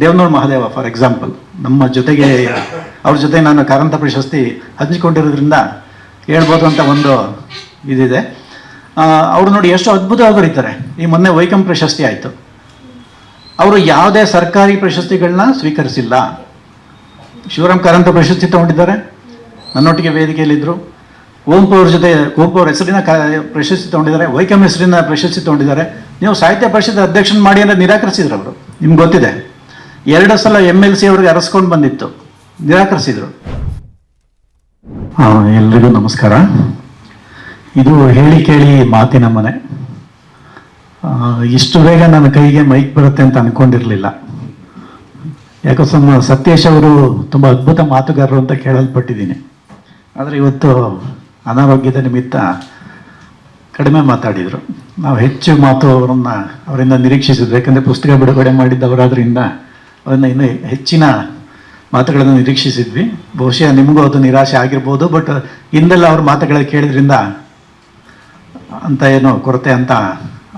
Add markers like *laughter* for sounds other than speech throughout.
Devanur Mahadeva for example ನಮ್ಮ ಜೊತೆಗೆ, ಅವ್ರ ಜೊತೆ ನಾನು ಕಾರಂತ ಪ್ರಶಸ್ತಿ ಹಂಚಿಕೊಂಡಿರೋದ್ರಿಂದ ಹೇಳ್ಬೋದು ಅಂತ ಒಂದು ಇದಿದೆ. ಅವರು ನೋಡಿ ಎಷ್ಟು ಅದ್ಭುತವಾಗಿ ಬರೀತಾರೆ ಈ ಮೊನ್ನೆ ವೈಕಂ ಪ್ರಶಸ್ತಿ ಆಯಿತು. ಅವರು ಯಾವುದೇ ಸರ್ಕಾರಿ ಪ್ರಶಸ್ತಿಗಳನ್ನ ಸ್ವೀಕರಿಸಿಲ್ಲ. ಶಿವರಾಮ್ ಕಾರಂತ ಪ್ರಶಸ್ತಿ ತಗೊಂಡಿದ್ದಾರೆ. ನನ್ನೊಟ್ಟಿಗೆ ವೇದಿಕೆಯಲ್ಲಿದ್ದರು ಕುವೆಂಪು ಅವ್ರ ಜೊತೆ, ಕುವೆಂಪು ಅವ್ರ ಹೆಸರಿನ ಪ್ರಶಸ್ತಿ ತಗೊಂಡಿದ್ದಾರೆ. ವೈಕಂ ಹೆಸರಿನ ಪ್ರಶಸ್ತಿ ತಗೊಂಡಿದ್ದಾರೆ. ನೀವು ಸಾಹಿತ್ಯ ಪರಿಷತ್ ಅಧ್ಯಕ್ಷನ ಮಾಡಿ ಅಂತ ನಿರಾಕರಿಸಿದ್ರು ಅವರು. ನಿಮ್ಗೆ ಗೊತ್ತಿದೆ. ಎರಡು ಸಲ ಎಂ ಎಲ್ ಸಿ ಅವ್ರಿಗೆ ಅರಸ್ಕೊಂಡು ಬಂದಿತ್ತು. ನಿರಾಕರಿಸಿದ್ರು. ಎಲ್ರಿಗೂ ನಮಸ್ಕಾರ. ಇದು ಹೇಳಿ ಕೇಳಿ ಮಾತಿನ ಮನೆ. ಇಷ್ಟು ಬೇಗ ನನ್ನ ಕೈಗೆ ಮೈಕ್ ಬರುತ್ತೆ ಅಂತ ಅನ್ಕೊಂಡಿರ್ಲಿಲ್ಲ. ಯಾಕೋ ಸಮ ಸತ್ಯೇಶ್ ಅವರು ತುಂಬ ಅದ್ಭುತ ಮಾತುಗಾರರು ಅಂತ ಕೇಳಲ್ಪಟ್ಟಿದ್ದೀನಿ. ಆದರೆ ಇವತ್ತು ಅನಾರೋಗ್ಯದ ನಿಮಿತ್ತ ಕಡಿಮೆ ಮಾತಾಡಿದರು. ನಾವು ಹೆಚ್ಚು ಮಾತು ಅವರನ್ನ, ಅವರಿಂದ ನಿರೀಕ್ಷಿಸಿದ್ರು ಯಾಕಂದರೆ ಪುಸ್ತಕ ಬಿಡುಗಡೆ ಮಾಡಿದ್ದವರಾದ್ರಿಂದ ಅವರನ್ನ ಇನ್ನೂ ಹೆಚ್ಚಿನ ಮಾತುಗಳನ್ನು ನಿರೀಕ್ಷಿಸಿದ್ವಿ. ಬಹುಶಃ ನಿಮಗೂ ಅದು ನಿರಾಶೆ ಆಗಿರ್ಬೋದು ಬಟ್ ಹಿಂದೆಲ್ಲ ಅವ್ರ ಮಾತುಗಳ ಕೇಳಿದ್ರಿಂದ ಅಂತ ಏನು ಕೊರತೆ ಅಂತ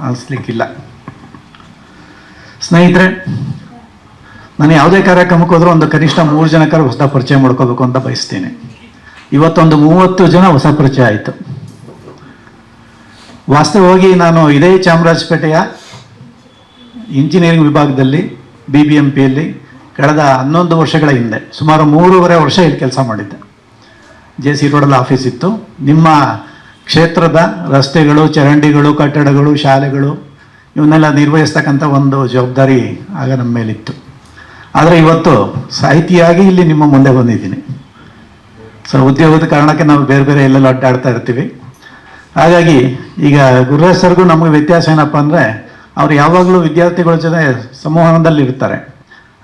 ಅನಿಸ್ಲಿಕ್ಕಿಲ್ಲ ಸ್ನೇಹಿತರೆ, ನಾನು ಯಾವುದೇ ಕಾರ್ಯಕ್ರಮಕ್ಕೆ ಹೋದ್ರೂ ಒಂದು ಕನಿಷ್ಠ ಮೂರು ಜನಕ್ಕಾರ ಹೊಸ ಪರಿಚಯ ಮಾಡ್ಕೋಬೇಕು ಅಂತ ಬಯಸ್ತೇನೆ. ಇವತ್ತೊಂದು ಮೂವತ್ತು ಜನ ಹೊಸ ಪರಿಚಯ ಆಯಿತು. ವಾಸ್ತವವಾಗಿ ನಾನು ಇದೇ ಚಾಮರಾಜಪೇಟೆಯ ಇಂಜಿನಿಯರಿಂಗ್ ವಿಭಾಗದಲ್ಲಿ ಬಿ ಬಿ ಎಂ ಪಿಯಲ್ಲಿ ಕಳೆದ ಹನ್ನೊಂದು ವರ್ಷಗಳ ಹಿಂದೆ, ಸುಮಾರು ಮೂರುವರೆ ವರ್ಷ ಇಲ್ಲಿ ಕೆಲಸ ಮಾಡಿದ್ದೆ. ಜೆ ಸಿ ರೋಡಲ್ಲಿ ಆಫೀಸ್ ಇತ್ತು. ನಿಮ್ಮ ಕ್ಷೇತ್ರದ ರಸ್ತೆಗಳು, ಚರಂಡಿಗಳು, ಕಟ್ಟಡಗಳು, ಶಾಲೆಗಳು, ಇವನ್ನೆಲ್ಲ ನಿರ್ವಹಿಸ್ತಕ್ಕಂಥ ಒಂದು ಜವಾಬ್ದಾರಿ ಆಗ ನಮ್ಮ ಮೇಲಿತ್ತು. ಆದರೆ ಇವತ್ತು ಸಾಹಿತಿಯಾಗಿ ಇಲ್ಲಿ ನಿಮ್ಮ ಮುಂದೆ ಬಂದಿದ್ದೀನಿ. ಸೊ ಉದ್ಯೋಗದ ಕಾರಣಕ್ಕೆ ನಾವು ಬೇರೆ ಬೇರೆ ಎಲ್ಲೆಲ್ಲ ಅಡ್ಡಾಡ್ತಾ ಇರ್ತೀವಿ. ಹಾಗಾಗಿ ಈಗ ಗುರುರಾಜ್ ಸರ್ಗೂ ನಮಗೆ ವ್ಯತ್ಯಾಸ ಏನಪ್ಪ ಅಂದರೆ ಅವ್ರು ಯಾವಾಗಲೂ ವಿದ್ಯಾರ್ಥಿಗಳ ಜೊತೆ ಸಂವಹನದಲ್ಲಿರ್ತಾರೆ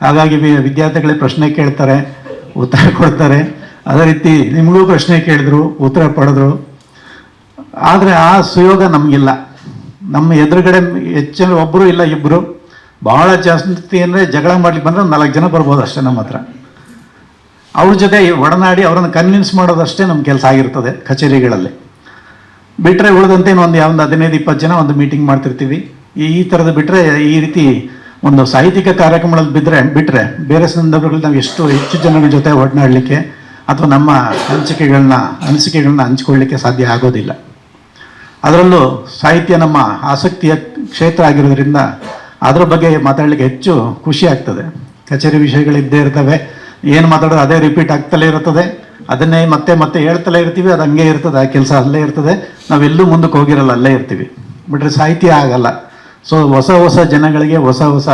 ಹಾಗಾಗಿ ವಿದ್ಯಾರ್ಥಿಗಳಿಗೆ ಪ್ರಶ್ನೆ ಕೇಳ್ತಾರೆ, ಉತ್ತರ ಕೊಡ್ತಾರೆ. ಅದೇ ರೀತಿ ನಿಮಗೂ ಪ್ರಶ್ನೆ ಕೇಳಿದ್ರು, ಉತ್ತರ ಪಡೆದ್ರು. ಆದರೆ ಆ ಸುಯೋಗ ನಮಗಿಲ್ಲ. ನಮ್ಮ ಎದುರುಗಡೆ ಹೆಚ್ಚಿನ ಒಬ್ಬರು ಇಲ್ಲ ಇಬ್ಬರು ಬಹಳ ಜಾಸ್ತಿ ಅಂದರೆ ಜಗಳ ಮಾಡ್ಲಿಕ್ಕೆ ಬಂದರೆ ನಾಲ್ಕು ಜನ ಬರ್ಬೋದು ಅಷ್ಟೇ ನಮ್ಮ ಹತ್ರ. ಅವ್ರ ಜೊತೆ ಒಡನಾಡಿ ಅವರನ್ನು ಕನ್ವಿನ್ಸ್ ಮಾಡೋದಷ್ಟೇ ನಮ್ಮ ಕೆಲಸ ಆಗಿರ್ತದೆ ಕಚೇರಿಗಳಲ್ಲಿ. ಬಿಟ್ಟರೆ ಉಳಿದಂತೆ ಒಂದು ಯಾವೊಂದು ಹದಿನೈದು, ಇಪ್ಪತ್ತು ಜನ ಒಂದು ಮೀಟಿಂಗ್ ಮಾಡ್ತಿರ್ತೀವಿ. ಈ ಈ ಥರದ ಬಿಟ್ಟರೆ ಈ ರೀತಿ ಒಂದು ಸಾಹಿತ್ಯಿಕ ಕಾರ್ಯಕ್ರಮಗಳಲ್ಲಿ ಬಿದ್ದರೆ ಬಿಟ್ಟರೆ ಬೇರೆ ಸಂದರ್ಭಗಳಲ್ಲಿ ನಾವು ಎಷ್ಟು ಹೆಚ್ಚು ಜನಗಳ ಜೊತೆ ಒಡನಾಡಲಿಕ್ಕೆ ಅಥವಾ ನಮ್ಮ ಹಂಚಿಕೆಗಳನ್ನ ಅನಿಸಿಕೆಗಳನ್ನ ಹಂಚಿಕೊಳ್ಳಲಿಕ್ಕೆ ಸಾಧ್ಯ ಆಗೋದಿಲ್ಲ. ಅದರಲ್ಲೂ ಸಾಹಿತ್ಯ ನಮ್ಮ ಆಸಕ್ತಿಯ ಕ್ಷೇತ್ರ ಆಗಿರೋದ್ರಿಂದ ಅದರ ಬಗ್ಗೆ ಮಾತಾಡಲಿಕ್ಕೆ ಹೆಚ್ಚು ಖುಷಿ ಆಗ್ತದೆ. ಕಚೇರಿ ವಿಷಯಗಳಿದ್ದೇ ಇರ್ತವೆ, ಏನು ಮಾತಾಡೋದು ಅದೇ ರಿಪೀಟ್ ಆಗ್ತಲೇ ಇರ್ತದೆ ಅದನ್ನೇ ಮತ್ತೆ ಮತ್ತೆ ಹೇಳ್ತಲೇ ಇರ್ತೀವಿ, ಅದು ಹಂಗೆ ಇರ್ತದೆ, ಆ ಕೆಲಸ ಅಲ್ಲೇ ಇರ್ತದೆ. ನಾವೆಲ್ಲೂ ಮುಂದಕ್ಕೆ ಹೋಗಿರಲ್ಲ, ಅಲ್ಲೇ ಇರ್ತೀವಿ. ಬಿಟ್ರೆ ಸಾಹಿತ್ಯ ಆಗಲ್ಲ. ಸೊ ಹೊಸ ಹೊಸ ಜನಗಳಿಗೆ, ಹೊಸ ಹೊಸ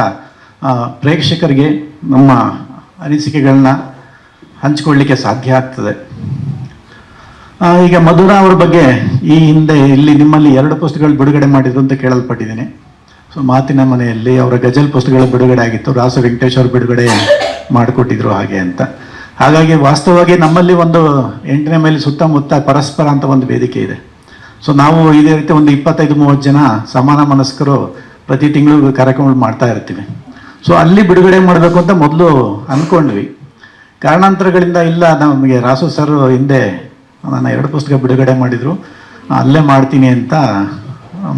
ಪ್ರೇಕ್ಷಕರಿಗೆ ನಮ್ಮ ಅನಿಸಿಕೆಗಳನ್ನ ಹಂಚಿಕೊಳ್ಳಿಕ್ಕೆ ಸಾಧ್ಯ ಆಗ್ತದೆ. ಈಗ ಮಧುರ ಅವ್ರ ಬಗ್ಗೆ ಈ ಹಿಂದೆ ಇಲ್ಲಿ ನಿಮ್ಮಲ್ಲಿ ಎರಡು ಪುಸ್ತಕಗಳು ಬಿಡುಗಡೆ ಮಾಡಿದ್ರು ಅಂತ ಕೇಳಲ್ಪಟ್ಟಿದ್ದೀನಿ. ಸೊ ಮಾತಿನ ಮನೆಯಲ್ಲಿ ಅವರ ಗಜಲ್ ಪುಸ್ತಕಗಳು ಬಿಡುಗಡೆ ಆಗಿತ್ತು. ರಾಸು ವೆಂಕಟೇಶ್ ಅವರು ಬಿಡುಗಡೆ ಮಾಡಿಕೊಟ್ಟಿದ್ರು ಹಾಗೆ ಅಂತ. ಹಾಗಾಗಿ ವಾಸ್ತವವಾಗಿ ನಮ್ಮಲ್ಲಿ ಒಂದು ಎಂಟನೇ ಮೇಲೆ ಸುತ್ತಮುತ್ತ ಪರಸ್ಪರ ಅಂತ ಒಂದು ವೇದಿಕೆ ಇದೆ. ಸೊ ನಾವು ಇದೇ ರೀತಿ ಒಂದು ಇಪ್ಪತ್ತೈದು, ಮೂವತ್ತು ಜನ ಸಮಾನ ಮನಸ್ಕರು ಪ್ರತಿ ತಿಂಗಳು ಕಾರ್ಯಕ್ರಮಗಳು ಮಾಡ್ತಾ ಇರ್ತೀವಿ. ಸೊ ಅಲ್ಲಿ ಬಿಡುಗಡೆ ಮಾಡಬೇಕು ಅಂತ ಮೊದಲು ಅಂದ್ಕೊಂಡ್ವಿ ಕಾರಣಾಂತರಗಳಿಂದ ಇಲ್ಲ, ನಮಗೆ ರಾಸು ಸರ್ ಹಿಂದೆ ನಾನು ಎರಡು ಪುಸ್ತಕ ಬಿಡುಗಡೆ ಮಾಡಿದರು. ಅಲ್ಲೇ ಮಾಡ್ತೀನಿ ಅಂತ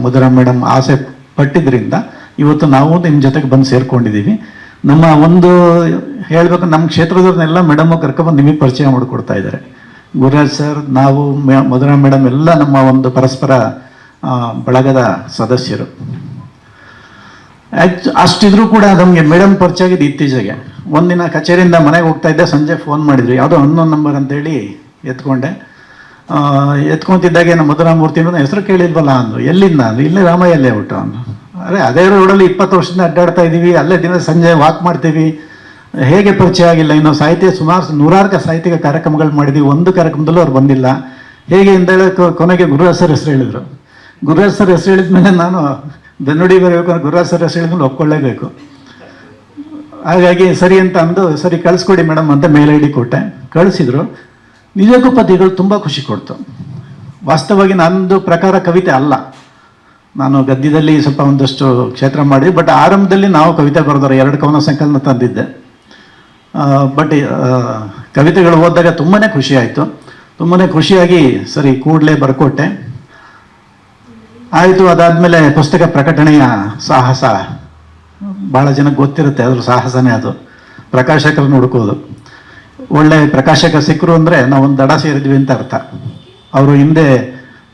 ಮಧುರ ಮೇಡಮ್ ಆಸೆ ಪಟ್ಟಿದ್ದರಿಂದ ಇವತ್ತು ನಾವು ನಿಮ್ಮ ಜೊತೆಗೆ ಬಂದು ಸೇರ್ಕೊಂಡಿದ್ದೀವಿ. ನಮ್ಮ ಒಂದು ಹೇಳಬೇಕು, ನಮ್ಮ ಕ್ಷೇತ್ರದವ್ರನ್ನೆಲ್ಲ ಮೇಡಮ್ ಕರ್ಕೊಂಡ್ಬಂದು ನಿಮಗೆ ಪರಿಚಯ ಮಾಡಿಕೊಡ್ತಾ ಇದ್ದಾರೆ. ಗುರುರಾಜ್ ಸರ್, ನಾವು ಮಧುರಾ ಮೇಡಮ್ ಎಲ್ಲ ನಮ್ಮ ಒಂದು ಪರಸ್ಪರ ಬಳಗದ ಸದಸ್ಯರು. ಆ್ಯಕ್ಚು ಅಷ್ಟಿದ್ರೂ ಕೂಡ ನಮಗೆ ಮೇಡಮ್ ಪರಿಚಯ ಆಗಿದ್ದು ಇತ್ತೀಚೆಗೆ. ಒಂದಿನ ಕಚೇರಿಯಿಂದ ಮನೆಗೆ ಹೋಗ್ತಾ ಇದ್ದೆ, ಸಂಜೆ ಫೋನ್ ಮಾಡಿದ್ರು. ಯಾವುದೋ ಹನ್ನೊಂದು ನಂಬರ್ ಅಂತೇಳಿ ಎತ್ಕೊಂಡೆ. ಎತ್ಕೊತಿದ್ದಾಗೆ ನಮ್ಮ ಮಧುರಾಮೂರ್ತಿ ಹೆಸರು ಕೇಳಿದ್ವಲ್ಲ ಅಂದು ಎಲ್ಲಿಂದ ಅಂದು ಇಲ್ಲೇ ರಾಮಯ್ಯಲ್ಲೇ ಹುಟ್ಟು ಅಂದ್ರು. ಅರೆ, ಅದೇ ರೋಡಲ್ಲಿ ಇಪ್ಪತ್ತು ವರ್ಷದಿಂದ ಅಡ್ಡಾಡ್ತಾ ಇದ್ದೀವಿ ಅಲ್ಲೇ ದಿನ ಸಂಜೆ ವಾಕ್ ಮಾಡ್ತೀವಿ. ಹೇಗೆ ಪರಿಚಯ ಆಗಿಲ್ಲ, ಇನ್ನು ಸಾಹಿತ್ಯ ಸುಮಾರು ನೂರಾರು ಸಾಹಿತ್ಯಿಕ ಕಾರ್ಯಕ್ರಮಗಳು ಮಾಡಿದ್ವಿ. ಒಂದು ಕಾರ್ಯಕ್ರಮದಲ್ಲೂ ಅವ್ರು ಬಂದಿಲ್ಲ. ಹೇಗೆ ಅಂತ ಹೇಳಿ ಕೊನೆಗೆ ಗುರುರಾಜ್ ಸರ್ ಹೆಸರು ಹೇಳಿದರು. ಗುರುರಾಜ್ ಸರ್ ಹೆಸರು ಹೇಳಿದ್ಮೇಲೆ ನಾನು ಬೆನ್ನುಡಿ ಬರಬೇಕು ಅಂದ್ರೆ ಗುರುರಾಜ್ ಸರ್ ಹೆಸರು ಹೇಳಿದ್ಮೇಲೆ ಒಪ್ಕೊಳ್ಳೇಬೇಕು. ಹಾಗಾಗಿ ಸರಿ ಅಂತ ಅಂದು, ಸರಿ ಕಳಿಸ್ಕೊಡಿ ಮೇಡಮ್ ಅಂತ ಮೇಲ್ ಐ ಕೊಟ್ಟೆ. ಕಳಿಸಿದ್ರು. ನಿಜಕ್ಕೂ ಪದ್ಯಗಳು ತುಂಬ ಖುಷಿ ಕೊಡ್ತು. ವಾಸ್ತವವಾಗಿ ನಂದು ಪ್ರಕಾರ ಕವಿತೆ ಅಲ್ಲ. ನಾನು ಗದ್ಯದಲ್ಲಿ ಸ್ವಲ್ಪ ಒಂದಷ್ಟು ಕ್ಷೇತ್ರ ಮಾಡಿ ಬಟ್ ಆರಂಭದಲ್ಲಿ ನಾವು ಕವಿತೆ ಬರೆದವರು ಎರಡು ಕವನ ಸಂಕಲನ ತಂದಿದ್ದೆ. ಬಟ್ ಕವಿತೆಗಳು ಓದಿದಾಗ ತುಂಬಾ ಖುಷಿ ಆಯಿತು ತುಂಬಾ ಖುಷಿಯಾಗಿ ಸರಿ ಕೂಡಲೇ ಬರ್ಕೊಟ್ಟೆ. ಆಯಿತು, ಅದಾದಮೇಲೆ ಪುಸ್ತಕ ಪ್ರಕಟಣೆಯ ಸಾಹಸ. ಭಾಳ ಜನಕ್ಕೆ ಗೊತ್ತಿರುತ್ತೆ ಅದ್ರ ಸಾಹಸನೇ ಅದು. ಪ್ರಕಾಶಕರನ್ನು ಹುಡುಕೋದು ಒಳ್ಳೆ ಪ್ರಕಾಶಕ ಸಿಕ್ಕರು ಅಂದರೆ ನಾವೊಂದು ದಡ ಸೇರಿದ್ವಿ ಅಂತ ಅರ್ಥ. ಅವರು ಹಿಂದೆ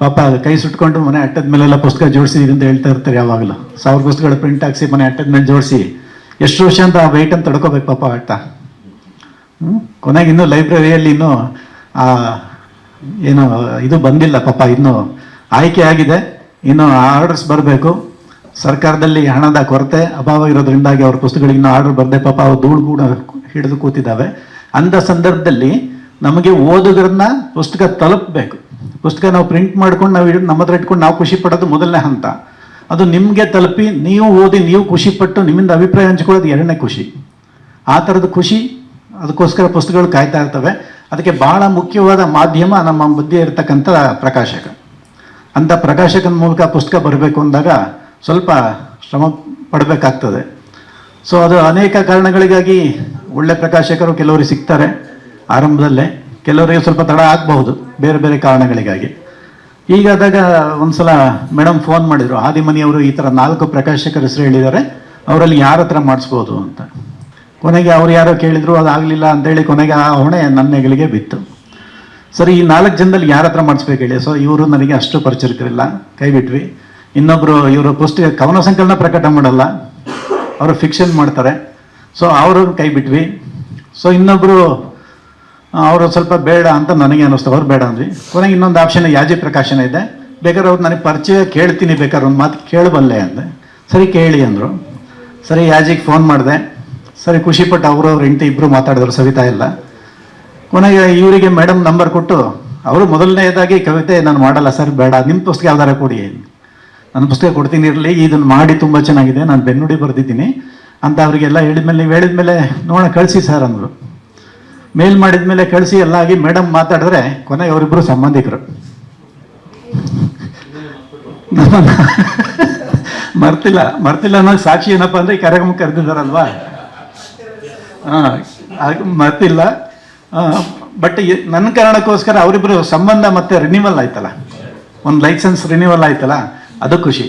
ಪಾಪ ಕೈ ಸುಟ್ಕೊಂಡು ಮನೆ ಅಟ್ಟದ ಮೇಲೆಲ್ಲ ಪುಸ್ತಕ ಜೋಡಿಸಿದ್ವಿ ಅಂತ ಹೇಳ್ತಾ ಇರ್ತಾರೆ ಯಾವಾಗಲೂ. ಸಾವಿರ ಪುಸ್ತಕಗಳು ಪ್ರಿಂಟ್ ಹಾಕ್ಸಿ ಮನೆ ಅಟ್ಟದ ಮೇಲೆ ಜೋಡಿಸಿ. ಎಷ್ಟು ವರ್ಷ ಅಂತ ಆ ವೆಯ್ಟನ್ನು ತಡ್ಕೋಬೇಕು ಪಾಪ ಅಟ್ಟ? ಕೊನೆಗೆ ಇನ್ನೂ ಲೈಬ್ರರಿಯಲ್ಲಿ ಇನ್ನೂ, ಆ, ಏನು, ಇದು ಬಂದಿಲ್ಲ ಪಾಪ, ಇನ್ನೂ ಆಯ್ಕೆ ಆಗಿದೆ. ಇನ್ನು ಆರ್ಡರ್ಸ್ ಬರಬೇಕು. ಸರ್ಕಾರದಲ್ಲಿ ಹಣದ ಕೊರತೆ ಅಭಾವ ಇರೋದ್ರಿಂದಾಗಿ ಅವ್ರ ಪುಸ್ತಕಗಳಿಗೆ ಇನ್ನೂ ಆರ್ಡರ್ ಬರದೆ ಪಾಪ, ಅವ್ರು ಧೂಳು ಕೂಡ ಹಿಡಿದು ಕೂತಿದ್ದಾವೆ. ಅಂಥ ಸಂದರ್ಭದಲ್ಲಿ ನಮಗೆ ಓದುಗರನ್ನ ಪುಸ್ತಕ ತಲುಪಬೇಕು. ಪುಸ್ತಕ ನಾವು ಪ್ರಿಂಟ್ ಮಾಡ್ಕೊಂಡು ನಾವು ನಮ್ಮ ಹತ್ರ ಇಟ್ಕೊಂಡು ನಾವು ಖುಷಿ ಪಡೋದು ಮೊದಲನೇ ಹಂತ. ಅದು ನಿಮಗೆ ತಲುಪಿ, ನೀವು ಓದಿ ನೀವು ಖುಷಿ ಪಟ್ಟು ನಿಮ್ಮಿಂದ ಅಭಿಪ್ರಾಯ ಹಂಚ್ಕೊಳ್ಳೋದು ಎರಡನೇ ಖುಷಿ. ಆ ಥರದ ಖುಷಿ ಅದಕ್ಕೋಸ್ಕರ ಪುಸ್ತಕಗಳು ಕಾಯ್ತಾ ಇರ್ತವೆ. ಅದಕ್ಕೆ ಬಹಳ ಮುಖ್ಯವಾದ ಮಾಧ್ಯಮ ನಮ್ಮ ಮಧ್ಯೆ ಇರತಕ್ಕಂಥ ಪ್ರಕಾಶಕ. ಅಂಥ ಪ್ರಕಾಶಕನ ಮೂಲಕ ಪುಸ್ತಕ ಬರಬೇಕು ಅಂದಾಗ ಸ್ವಲ್ಪ ಶ್ರಮ ಪಡಬೇಕಾಗ್ತದೆ. ಸೊ ಅದು ಅನೇಕ ಕಾರಣಗಳಿಗಾಗಿ ಒಳ್ಳೆ ಪ್ರಕಾಶಕರು ಕೆಲವರಿಗೆ ಸಿಗ್ತಾರೆ ಆರಂಭದಲ್ಲೇ. ಕೆಲವರಿಗೆ ಸ್ವಲ್ಪ ತಡ ಆಗಬಹುದು, ಬೇರೆ ಬೇರೆ ಕಾರಣಗಳಿಗಾಗಿ. ಹೀಗಾದಾಗ ಒಂದ್ಸಲ ಮೇಡಮ್ ಫೋನ್ ಮಾಡಿದ್ರು, ಆದಿಮನಿಯವರು ಈ ಥರ ನಾಲ್ಕು ಪ್ರಕಾಶಕರ ಹೆಸರು ಹೇಳಿದ್ದಾರೆ, ಅವರಲ್ಲಿ ಯಾರ ಹತ್ರ ಮಾಡಿಸ್ಬೋದು? ಅಂತ. ಕೊನೆಗೆ ಅವ್ರು ಯಾರೋ ಕೇಳಿದ್ರು, ಅದು ಆಗಲಿಲ್ಲ ಅಂತೇಳಿ ಕೊನೆಗೆ ಆ ಹೊಣೆ ನನ್ನ ಹೆಗಲಿಗೆ ಬಿತ್ತು. ಸರಿ, ಈ ನಾಲ್ಕು ಜನದಲ್ಲಿ ಯಾರ ಹತ್ರ ಮಾಡಿಸ್ಬೇಕು ಹೇಳಿ? ಸೊ ಇವರು ನನಗೆ ಅಷ್ಟು ಪರಿಚರಿಕರಿಲ್ಲ ಕೈ ಬಿಟ್ವಿ. ಇನ್ನೊಬ್ಬರು ಇವರು ಪುಸ್ತಕ ಕವನ ಸಂಕಲನ ಪ್ರಕಟ ಮಾಡಲ್ಲ. ಅವರು ಫಿಕ್ಷನ್ ಮಾಡ್ತಾರೆ. ಸೊ ಅವರು ಕೈ ಬಿಟ್ವಿ. ಸೊ ಇನ್ನೊಬ್ಬರು ಅವರು ಸ್ವಲ್ಪ ಬೇಡ ಅಂತ ನನಗೆ ಅನ್ನಿಸ್ತು. ಅವ್ರು ಬೇಡ ಅಂದ್ವಿ. ಕೊನೆಗೆ ಇನ್ನೊಂದು ಆಪ್ಷನ್ ಯಾಜಿ ಪ್ರಕಾಶನ ಇದೆ. ಬೇಕಾದ್ರೆ ಅವ್ರು ನನಗೆ ಪರಿಚಯ ಕೇಳ್ತೀನಿ, ಬೇಕಾದ್ರೆ ಒಂದು ಮಾತು ಕೇಳಬಲ್ಲೆ ಅಂದೆ. ಸರಿ, ಕೇಳಿ ಅಂದರು. ಸರಿ, ಯಾಜಿಗೆ ಫೋನ್ ಮಾಡಿದೆ. ಸರಿ, ಖುಷಿಪಟ್ಟು ಅವರು ಅವ್ರ ಹೆಂಡತಿ ಇಬ್ಬರು ಮಾತಾಡಿದ್ರು, ಸವಿತಾ ಎಲ್ಲ ಕೊನೆಗೆ ಇವರಿಗೆ ಮೇಡಮ್ ನಂಬರ್ ಕೊಟ್ಟು, ಅವರು ಮೊದಲನೇದಾಗಿ ಕವಿತೆ ನಾನು ಮಾಡಲ್ಲ ಸರ್, ಬೇಡ ನಿಮ್ಮ ಪುಸ್ತಕ ಯಾವ್ದಾರ ಕೊಡಿ. ನನ್ನ ಪುಸ್ತಕ ಕೊಡ್ತೀನಿ ಇರಲಿ ಇದನ್ನು ಮಾಡಿ ತುಂಬ ಚೆನ್ನಾಗಿದೆ, ನಾನು ಬೆನ್ನುಡಿ ಬರೆದಿದ್ದೀನಿ. ಅಂತ ಅವರಿಗೆಲ್ಲ ಹೇಳಿದ್ಮೇಲೆ, ನೀವು ಹೇಳಿದ್ಮೇಲೆ ನೋಡೋಣ, ಕಳಿಸಿ ಸರ್ ಅಂದರು. ಮೇಲ್ ಮಾಡಿದ್ಮೇಲೆ ಕಳಿಸಿ ಎಲ್ಲ ಆಗಿ ಮೇಡಮ್ ಮಾತಾಡಿದ್ರೆ, ಕೊನೆಗೆ ಅವರಿಬ್ಬರು ಸಂಬಂಧಿಕರು. *laughs* ಮರ್ತಿಲ್ಲ ಮರ್ತಿಲ್ಲ ಅನ್ನೋ ಸಾಕ್ಷಿ ಏನಪ್ಪ ಅಂದ್ರೆ ಈ ಕಾರ್ಯಕ್ರಮ ಕರೆದಿದ್ದಾರಲ್ವಾ? ಹಾ ಆಗ ಮರ್ತಿಲ್ಲ ಬಟ್ ನನ್ನ ಕಾರಣಕ್ಕೋಸ್ಕರ ಅವರಿಬ್ಬರು ಸಂಬಂಧ ಮತ್ತೆ ರಿನಿವಲ್ ಆಯ್ತಲ್ಲ. ಒಂದು ಲೈಸೆನ್ಸ್ ರಿನಿವಲ್ ಆಯ್ತಲ್ಲ, ಅದು ಖುಷಿ.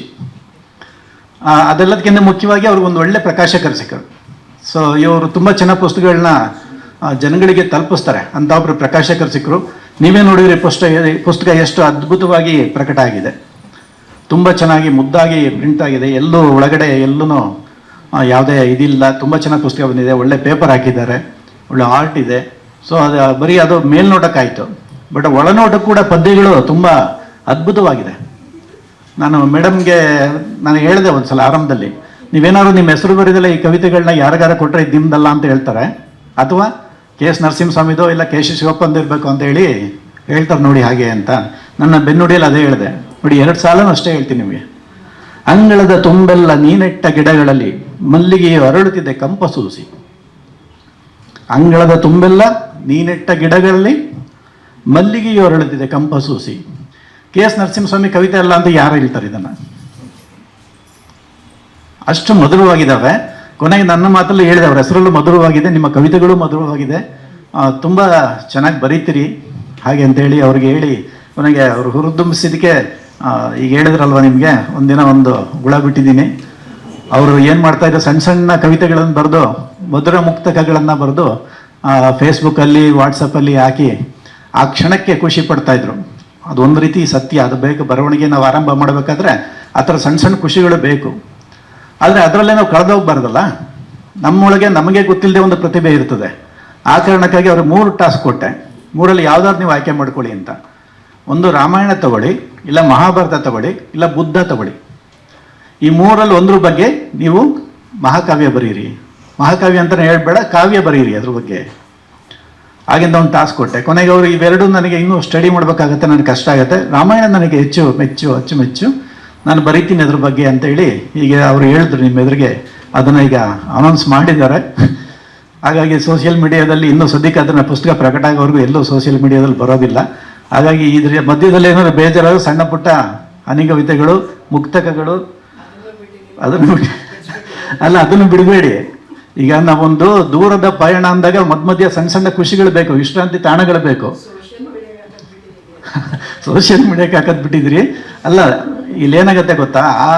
ಅದೆಲ್ಲದಕ್ಕಿಂತ ಮುಖ್ಯವಾಗಿ ಅವ್ರಿಗೆ ಒಂದು ಒಳ್ಳೆ ಪ್ರಕಾಶಕರು ಸಿಕ್ಕರು ಸೊ ಇವರು ತುಂಬ ಚೆನ್ನಾಗಿ ಪುಸ್ತಕಗಳನ್ನ ಜನಗಳಿಗೆ ತಲುಪಿಸ್ತಾರೆ. ಅಂತ ಒಬ್ರು ಪ್ರಕಾಶಕರು ಸಿಕ್ಕರು ನೀವೇ ನೋಡಿದ್ರಿ ಪುಸ್ತಕ ಪುಸ್ತಕ ಎಷ್ಟು ಅದ್ಭುತವಾಗಿ ಪ್ರಕಟ ಆಗಿದೆ. ತುಂಬ ಚೆನ್ನಾಗಿ ಮುದ್ದಾಗಿ ಪ್ರಿಂಟ್ ಆಗಿದೆ. ಎಲ್ಲೂ ಒಳಗಡೆ ಎಲ್ಲೂ ಯಾವುದೇ ಇದಿಲ್ಲ. ತುಂಬ ಚೆನ್ನಾಗಿ ಪುಸ್ತಕ ಬಂದಿದೆ. ಒಳ್ಳೆ ಪೇಪರ್ ಹಾಕಿದ್ದಾರೆ. ಒಳ್ಳೆ ಆರ್ಟ್ ಇದೆ. ಸೊ ಅದು, ಬರೀ ಅದು ಮೇಲ್ನೋಟಕ್ಕಾಯಿತು. ಬಟ್ ಒಳನೋಟ ಕೂಡ ಪದ್ಯಗಳು ತುಂಬ ಅದ್ಭುತವಾಗಿದೆ. ನಾನು ಮೇಡಮ್ಗೆ ನಾನು ಹೇಳಿದೆ ಒಂದು ಸಲ ಆರಂಭದಲ್ಲಿ, ನೀವೇನಾದ್ರು ನಿಮ್ಮ ಹೆಸರು ಬರೆದಲ್ಲ ಈ ಕವಿತೆಗಳನ್ನ ಯಾರಿಗಾರ ಕೊಟ್ಟರೆ ಇದು ನಿಮ್ದಲ್ಲ ಅಂತ ಹೇಳ್ತಾರೆ. ಅಥವಾ ಕೆ ಎಸ್ ನರಸಿಂಹಸ್ವಾಮಿದೋ ಇಲ್ಲ ಕೆ ಸಿ ಇರಬೇಕು ಅಂತ ಹೇಳಿ ಹೇಳ್ತಾರೆ ನೋಡಿ ಹಾಗೆ ಅಂತ. ನನ್ನ ಬೆನ್ನುಡಿಯಲ್ಲಿ ಅದೇ ಹೇಳಿದೆ. ನೋಡಿ, ಎರಡು ಸಾಲನೂ ಅಷ್ಟೇ ಹೇಳ್ತೀನಿ ನಿಮಗೆ. ಅಂಗಳದ ತುಂಬೆಲ್ಲ ನೀನೆಟ್ಟ ಗಿಡಗಳಲ್ಲಿ ಮಲ್ಲಿಗೆಯು ಅರಳುತ್ತಿದೆ ಕಂಪ ಸೂಸಿ. ಅಂಗಳದ ತುಂಬೆಲ್ಲ ನೀನೆಟ್ಟ ಗಿಡಗಳಲ್ಲಿ ಮಲ್ಲಿಗೆಯು ಅರಳುತ್ತಿದೆ ಕಂಪ ಸೂಸಿ. ಕೆ ಎಸ್ ನರಸಿಂಹಸ್ವಾಮಿ ಕವಿತೆ ಅಲ್ಲ ಅಂತ ಯಾರು ಹೇಳ್ತಾರೆ ಇದನ್ನ? ಅಷ್ಟು ಮಧುರವಾಗಿದ್ದಾವೆ. ಕೊನೆಗೆ ನನ್ನ ಮಾತಲ್ಲಿ ಹೇಳಿದೆ ಅವ್ರ ಹೆಸರಲ್ಲೂ ಮಧುರವಾಗಿದೆ ನಿಮ್ಮ ಕವಿತೆಗಳು ಮಧುರವಾಗಿದೆ. ತುಂಬ ಚೆನ್ನಾಗಿ ಬರೀತೀರಿ. ಹಾಗೆ ಅಂತೇಳಿ ಅವ್ರಿಗೆ ಹೇಳಿ ಕೊನೆಗೆ ಅವರು ಹುರಿದುಂಬಿಸಿದ್ದಕ್ಕೆ ಆ, ಈಗ ಹೇಳಿದ್ರಲ್ವ ನಿಮಗೆ, ಒಂದಿನ ಒಂದು ಗುಳ ಬಿಟ್ಟಿದ್ದೀನಿ. ಅವರು ಏನು ಮಾಡ್ತಾ ಸಣ್ಣ ಸಣ್ಣ ಕವಿತೆಗಳನ್ನು ಬರೆದು, ಮಧುರ ಮುಕ್ತಕಗಳನ್ನು ಬರೆದು ಫೇಸ್ಬುಕ್ಕಲ್ಲಿ ವಾಟ್ಸಪ್ಪಲ್ಲಿ ಹಾಕಿ, ಆ ಕ್ಷಣಕ್ಕೆ ಖುಷಿ ಪಡ್ತಾ ಇದ್ರು. ಅದು ಒಂದು ರೀತಿ ಸತ್ಯ, ಅದು ಬೇಕು, ಬರವಣಿಗೆ ನಾವು ಆರಂಭ ಮಾಡಬೇಕಾದ್ರೆ ಆ ಥರ ಸಣ್ಣ ಸಣ್ಣ ಖುಷಿಗಳು ಬೇಕು. ಆದರೆ ಅದರಲ್ಲೇ ನಾವು ಕಳೆದೋಗ್ಬಾರ್ದಲ್ಲ ನಮ್ಮೊಳಗೆ ನಮಗೆ ಗೊತ್ತಿಲ್ಲದೆ ಒಂದು ಪ್ರತಿಭೆ ಇರ್ತದೆ. ಆ ಕಾರಣಕ್ಕಾಗಿ ಅವ್ರಿಗೆ ಮೂರು ಟಾಸ್ಕ್ ಕೊಟ್ಟೆ. ಮೂರಲ್ಲಿ ಯಾವ್ದಾದ್ರು ನೀವು ಆಯ್ಕೆ ಮಾಡ್ಕೊಳ್ಳಿ ಅಂತ. ಒಂದು ರಾಮಾಯಣ ತಗೊಳ್ಳಿ, ಇಲ್ಲ ಮಹಾಭಾರತ ತಗೊಳ್ಳಿ, ಇಲ್ಲ ಬುದ್ಧ ತಗೊಳ್ಳಿ. ಈ ಮೂರಲ್ಲಿ ಒಂದ್ರ ಬಗ್ಗೆ ನೀವು ಮಹಾಕಾವ್ಯ ಬರೀರಿ. ಮಹಾಕಾವ್ಯ ಅಂತಲೇ ಹೇಳ್ಬೇಡ, ಕಾವ್ಯ ಬರೀರಿ ಅದ್ರ ಬಗ್ಗೆ. ಆಗಿಂದ ಒಂದು ಟಾಸ್ಕ್ ಕೊಟ್ಟೆ. ಕೊನೆಗೆ ಅವರು ಇವೆರಡೂ ನನಗೆ ಇನ್ನೂ ಸ್ಟಡಿ ಮಾಡಬೇಕಾಗತ್ತೆ, ನನಗೆ ಕಷ್ಟ ಆಗುತ್ತೆ. ರಾಮಾಯಣ ನನಗೆ ಹೆಚ್ಚು, ಮೆಚ್ಚು ಅಚ್ಚುಮೆಚ್ಚು ನಾನು ಬರೀತೀನಿ ಅದ್ರ ಬಗ್ಗೆ ಅಂತೇಳಿ ಈಗ ಅವರು ಹೇಳಿದ್ರು ನಿಮ್ಮ ಎದುರಿಗೆ. ಅದನ್ನು ಈಗ ಅನೌನ್ಸ್ ಮಾಡಿದ್ದಾರೆ. ಹಾಗಾಗಿ ಸೋಷಿಯಲ್ ಮೀಡಿಯಾದಲ್ಲಿ ಇನ್ನೂ ಸದ್ಯಕ್ಕೆ ಅದನ್ನ ಪುಸ್ತಕ ಪ್ರಕಟ ಆಗೋವರೆಗೂ ಎಲ್ಲೂ ಸೋಷಿಯಲ್ ಮೀಡಿಯಾದಲ್ಲಿ ಬರೋದಿಲ್ಲ. ಹಾಗಾಗಿ ಇದ್ರ ಮಧ್ಯದಲ್ಲಿ ಏನಾದ್ರು ಬೇಜಾರಾದ ಸಣ್ಣ ಪುಟ್ಟ ಅನಿಗವಿತೆಗಳು ಮುಕ್ತಕಗಳು. ಅದನ್ನು ಅಲ್ಲ, ಅದನ್ನು ಬಿಡಬೇಡಿ. ಈಗ ನಾವೊಂದು ದೂರದ ಪಯಣ ಅಂದಾಗ ಮಧ್ಯ ಮಧ್ಯ ಸಣ್ಣ ಸಣ್ಣ ಖುಷಿಗಳು ಬೇಕು, ವಿಶ್ರಾಂತಿ ತಾಣಗಳು ಬೇಕು. ಸೋಷಿಯಲ್ ಮೀಡಿಯಾಕ್ಕೆ ಹಾಕದ್ ಬಿಟ್ಟಿದ್ರಿ. ಅಲ್ಲ, ಇಲ್ಲಿ ಏನಾಗುತ್ತೆ ಗೊತ್ತಾ? ಆ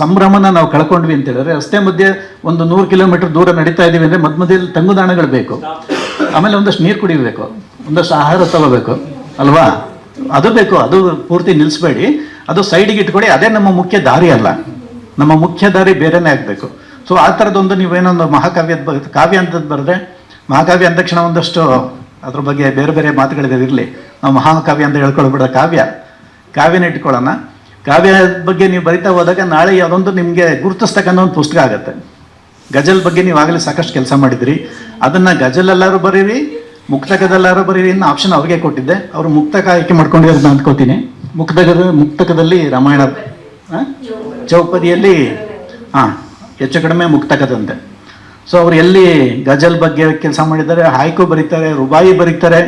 ಸಂಭ್ರಮನ ನಾವು ಕಳ್ಕೊಂಡ್ವಿ ಅಂತ ಹೇಳಿದ್ರೆ ರಸ್ತೆ ಮಧ್ಯೆ ಒಂದು ನೂರು ಕಿಲೋಮೀಟರ್ ದೂರ ನಡೀತಾ ಇದೀವಿ ಅಂದ್ರೆ ಮಧ್ಯ ಮಧ್ಯದಲ್ಲಿ ತಂಗುದಾಣಗಳು ಬೇಕು. ಆಮೇಲೆ ಒಂದಷ್ಟು ನೀರು ಕುಡಿಬೇಕು, ಒಂದಷ್ಟು ಆಹಾರ ತಗೋಬೇಕು. ಅಲ್ವಾ? ಅದು ಬೇಕು, ಅದು ಪೂರ್ತಿ ನಿಲ್ಲಿಸ್ಬೇಡಿ ಅದು ಸೈಡಿಗೆ ಇಟ್ಕೊಡಿ ಅದೇ ನಮ್ಮ ಮುಖ್ಯ ದಾರಿ ಅಲ್ಲ. ನಮ್ಮ ಮುಖ್ಯ ದಾರಿ ಬೇರೆನೇ ಆಗಬೇಕು. ಸೊ ಆ ಥರದೊಂದು ನೀವೇನೊಂದು ಮಹಾಕಾವ್ಯದ ಬ- ಕಾವ್ಯ ಅಂತದ್ದು ಬರೆದ್ರೆ, ಮಹಾಕಾವ್ಯ ಅಂದ ತಕ್ಷಣ ಒಂದಷ್ಟು ಅದ್ರ ಬಗ್ಗೆ ಬೇರೆ ಬೇರೆ ಮಾತುಗಳಿದೆ, ಇರಲಿ. ನಾವು ಮಹಾಕಾವ್ಯ ಅಂತ ಹೇಳ್ಕೊಳ್ಬಿಡ ಕಾವ್ಯ. ಕಾವ್ಯನ ಇಟ್ಕೊಳ್ಳೋಣ. ಕಾವ್ಯದ ಬಗ್ಗೆ ನೀವು ಬರಿತಾ ಹೋದಾಗ ನಾಳೆ ಅದೊಂದು ನಿಮಗೆ ಗುರುತಿಸ್ತಕ್ಕಂಥ ಒಂದು ಪುಸ್ತಕ ಆಗುತ್ತೆ. ಗಜಲ್ ಬಗ್ಗೆ ನೀವು ಆಗಲೇ ಸಾಕಷ್ಟು ಕೆಲಸ ಮಾಡಿದ್ರಿ. ಅದನ್ನು ಗಜಲ್ ಎಲ್ಲರೂ ಬರೀರಿ ಮುಕ್ತಕದಲ್ಲಾರು ಬರೀರಿ ಅನ್ನೋ ಆಪ್ಷನ್ ಅವ್ರಿಗೆ ಕೊಟ್ಟಿದ್ದೆ. ಅವರು ಮುಕ್ತಕ ಆಯ್ಕೆ ಮಾಡ್ಕೊಂಡಿರೋದು ಅಂದ್ಕೋತೀನಿ ಮುಕ್ತಕದ, ಮುಕ್ತಕದಲ್ಲಿ ರಾಮಾಯಣ? ಚೌಪದಿಯಲ್ಲಿ ಹಾಂ ಹೆಚ್ಚು ಕಡಿಮೆ ಮುಕ್ತಕದಂತೆ. ಸೊ ಅವ್ರು ಎಲ್ಲಿ ಗಜಲ್ ಬಗ್ಗೆ ಕೆಲಸ ಮಾಡಿದ್ದಾರೆ, ಹಾಯ್ಕು ಬರೀತಾರೆ, ರುಬಾಯಿ ಬರೀತಾರೆ,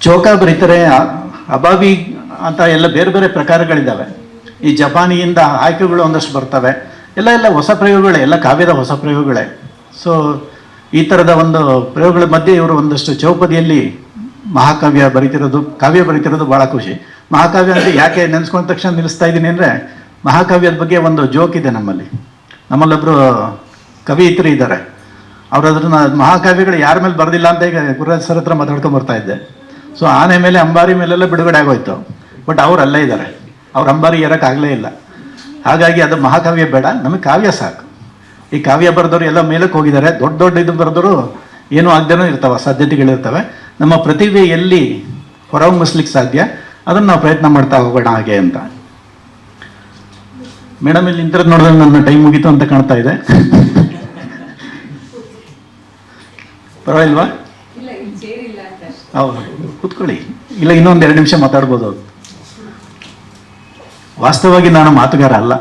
ಚೌಕ ಬರೀತಾರೆ ಅಬಾಬಿ ಅಂತ ಎಲ್ಲ ಬೇರೆ ಬೇರೆ ಪ್ರಕಾರಗಳಿದ್ದಾವೆ. ಈ ಜಪಾನಿಯಿಂದ ಆಯ್ಕೆಗಳು ಒಂದಷ್ಟು ಬರ್ತವೆ. ಎಲ್ಲ ಎಲ್ಲ ಹೊಸ ಪ್ರಯೋಗಗಳೇ, ಎಲ್ಲ ಕಾವ್ಯದ ಹೊಸ ಪ್ರಯೋಗಗಳೇ. ಸೊ ಈ ಥರದ ಒಂದು ಪ್ರಯೋಗಗಳ ಮಧ್ಯೆ ಇವರು ಒಂದಷ್ಟು ಚೌಪದಿಯಲ್ಲಿ ಮಹಾಕಾವ್ಯ ಬರಿತಿರೋದು, ಕಾವ್ಯ ಬರಿತಿರೋದು ಭಾಳ ಖುಷಿ. ಮಹಾಕಾವ್ಯ ಅಂತ ಯಾಕೆ ನೆನೆಸ್ಕೊಂಡ ತಕ್ಷಣ ನಿಲ್ಲಿಸ್ತಾ ಇದ್ದೀನಿ ಅಂದರೆ ಮಹಾಕಾವ್ಯದ ಬಗ್ಗೆ ಒಂದು ಜೋಕ್ ಇದೆ ನಮ್ಮಲ್ಲಿ. ನಮ್ಮಲ್ಲೊಬ್ಬರು ಕವಿಯಿತರು ಇದ್ದಾರೆ. ಅವ್ರು ಅದನ್ನ ಮಹಾಕಾವ್ಯಗಳು ಯಾರ ಮೇಲೆ ಬರೆದಿಲ್ಲ ಅಂತ ಈಗ ಗುರುರಾಜ್ ಸರ್ ಹತ್ರ ಮಾತಾಡ್ಕೊಂಡ್ ಬರ್ತಾ ಇದ್ದೆ. ಸೊ ಆನೆ ಮೇಲೆ, ಅಂಬಾರಿ ಮೇಲೆಲ್ಲ ಬಿಡುಗಡೆ ಆಗೋಯ್ತು. ಬಟ್ ಅವ್ರು ಅಲ್ಲೇ ಇದ್ದಾರೆ. ಅವ್ರು ಅಂಬಾರಿ ಏರೋಕ್ಕಾಗಲೇ ಇಲ್ಲ. ಹಾಗಾಗಿ ಅದು ಮಹಾಕಾವ್ಯ ಬೇಡ. ನಮಗೆ ಕಾವ್ಯ ಸಾಕು. ಈ ಕಾವ್ಯ ಬರೆದವರು ಎಲ್ಲ ಮೇಲಕ್ಕೆ ಹೋಗಿದ್ದಾರೆ. ದೊಡ್ಡ ದೊಡ್ಡ ಇದು ಬರೆದವರು ಏನೂ ಆಗದೇನೂ ಇರ್ತಾವೆ ಸಾಧ್ಯತೆಗಳಿರ್ತವೆ. ನಮ್ಮ ಪ್ರತಿಭೆ ಎಲ್ಲಿ ಹೊರಹೊಮ್ಮಿಸ್ಲಿಕ್ಕೆ ಸಾಧ್ಯ? ಅದನ್ನು ನಾವು ಪ್ರಯತ್ನ ಮಾಡ್ತಾ ಹೋಗೋಣ ಹಾಗೆ ಅಂತ. ಮೇಡಮ್ ಇಲ್ಲಿ ನಿಂತಿರೋದು ನೋಡಿದ್ರೆ ನನ್ನ ಟೈಮ್ ಮುಗೀತು ಅಂತ ಕಾಣ್ತಾ ಇದೆ. ಪರವಾಗಿಲ್ವಾ? ಹೌದು. ಕೂತ್ಕೊಳ್ಳಿ. ಇಲ್ಲ ಇನ್ನೊಂದು ಎರಡು ನಿಮಿಷ ಮಾತಾಡ್ಬೋದು. ವಾಸ್ತವವಾಗಿ ನಾನು ಮಾತುಗಾರ ಅಲ್ಲ.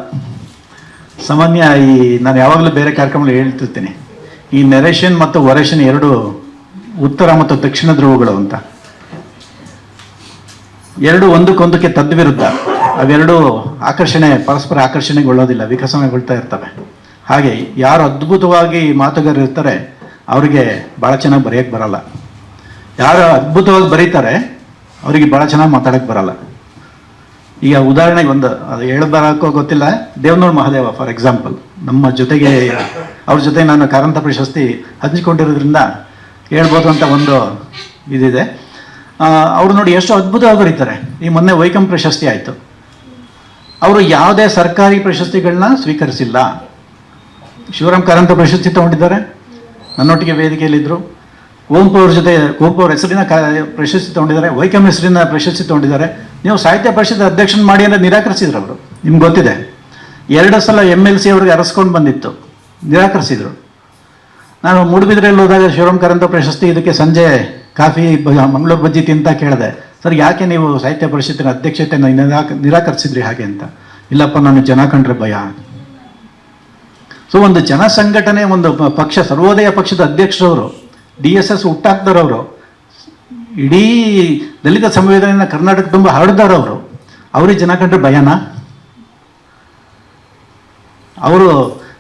ಸಾಮಾನ್ಯ ಈ ನಾನು ಯಾವಾಗಲೂ ಬೇರೆ ಕಾರ್ಯಕ್ರಮಗಳು ಹೇಳ್ತಿರ್ತೀನಿ. ಈ ನೆರೇಷನ್ ಮತ್ತು ವರೇಷನ್ ಎರಡು ಉತ್ತರ ಮತ್ತು ದಕ್ಷಿಣ ಧ್ರುವಗಳು ಅಂತ. ಎರಡು ಒಂದಕ್ಕೊಂದಕ್ಕೆ ತದ್ವಿರುದ್ಧ. ಅವೆರಡು ಆಕರ್ಷಣೆ, ಪರಸ್ಪರ ಆಕರ್ಷಣೆಗೊಳ್ಳೋದಿಲ್ಲ, ವಿಕಸನಗೊಳ್ತಾ ಇರ್ತವೆ. ಹಾಗೆ ಯಾರು ಅದ್ಭುತವಾಗಿ ಮಾತುಗಾರರು ಇರ್ತಾರೆ, ಅವರಿಗೆ ಭಾಳ ಚೆನ್ನಾಗಿ ಬರೆಯೋಕ್ಕೆ ಬರಲ್ಲ. ಯಾರು ಅದ್ಭುತವಾಗಿ ಬರೀತಾರೆ, ಅವರಿಗೆ ಭಾಳ ಚೆನ್ನಾಗಿ ಮಾತಾಡೋಕ್ಕೆ ಬರಲ್ಲ. ಈಗ ಉದಾಹರಣೆಗೆ ಒಂದು, ಅದು ಹೇಳ್ಬರಕ್ಕೋ ಗೊತ್ತಿಲ್ಲ. ದೇವನೂರು ಮಹಾದೇವ ಫಾರ್ ಎಕ್ಸಾಂಪಲ್ ನಮ್ಮ ಜೊತೆಗೆ, ಅವ್ರ ಜೊತೆ ನಾನು ಕಾರಂತ ಪ್ರಶಸ್ತಿ ಹಂಚಿಕೊಂಡಿರೋದ್ರಿಂದ ಹೇಳ್ಬೋದು ಅಂತ ಒಂದು ಇದಿದೆ. ಅವರು ನೋಡಿ ಎಷ್ಟು ಅದ್ಭುತವಾಗಿ ಬರೀತಾರೆ. ಈ ಮೊನ್ನೆ ವೈಕಂ ಪ್ರಶಸ್ತಿ ಆಯಿತು. ಅವರು ಯಾವುದೇ ಸರ್ಕಾರಿ ಪ್ರಶಸ್ತಿಗಳನ್ನ ಸ್ವೀಕರಿಸಿಲ್ಲ. ಶಿವರಾಮ್ ಕಾರಂತ ಪ್ರಶಸ್ತಿ ತಗೊಂಡಿದ್ದಾರೆ. ನನ್ನೊಟ್ಟಿಗೆ ವೇದಿಕೆಯಲ್ಲಿದ್ದರು ಕುವೆಂಪು ಅವ್ರ ಜೊತೆ ಕುವೆಂಪು ಅವ್ರ ಹೆಸರಿನ ಪ್ರಶಸ್ತಿ ತಗೊಂಡಿದ್ದಾರೆ. ವೈಕಂ ಹೆಸರಿನ ಪ್ರಶಸ್ತಿ ತಗೊಂಡಿದ್ದಾರೆ. ನೀವು ಸಾಹಿತ್ಯ ಪರಿಷತ್ ಅಧ್ಯಕ್ಷನ ಮಾಡಿ ಅಂತ ನಿರಾಕರಿಸಿದ್ರು ಅವರು. ನಿಮ್ಗೆ ಗೊತ್ತಿದೆ. ಎರಡು ಸಲ ಎಂ ಎಲ್ ಸಿ ಅವ್ರಿಗೆ ಅರಸ್ಕೊಂಡು ಬಂದಿತ್ತು. ನಿರಾಕರಿಸಿದ್ರು. ನಾನು ಮೂಡುಬಿದ್ರೆಯಲ್ಲಿ ಹೋದಾಗ ಶಿವರಾಮ್ ಕಾರಂತ ಪ್ರಶಸ್ತಿ, ಇದಕ್ಕೆ ಸಂಜೆ ಕಾಫಿ ಮಂಗಳೂರು ಬಜ್ಜಿ ತಿಂತ ಕೇಳಿದೆ, ಸರ್, ಯಾಕೆ ನೀವು ಸಾಹಿತ್ಯ ಪರಿಷತ್ತಿನ ಅಧ್ಯಕ್ಷತೆಯನ್ನು ನಿರಾಕ, ನಿರಾಕರಿಸಿದ್ರಿ ಹಾಗೆ ಅಂತ? ಇಲ್ಲಪ್ಪ, ನಾನು ಜನ ಕಂಡ್ರೆ ಭಯ. ಸೊ ಒಂದು ಜನ ಸಂಘಟನೆ, ಒಂದು ಪಕ್ಷ, ಸರ್ವೋದಯ ಪಕ್ಷದ ಅಧ್ಯಕ್ಷರವರು, ಡಿ ಎಸ್ ಎಸ್ ಹುಟ್ಟಾಕ್ದರವರು ಇಡೀ ದಲಿತ ಸಂವೇದನೆಯನ್ನ ಕರ್ನಾಟಕ ತುಂಬ ಅವರು. ಅವರಿಗೆ ಜನ ಕಂಡ್ರೆ ಭಯನಾ? ಅವರು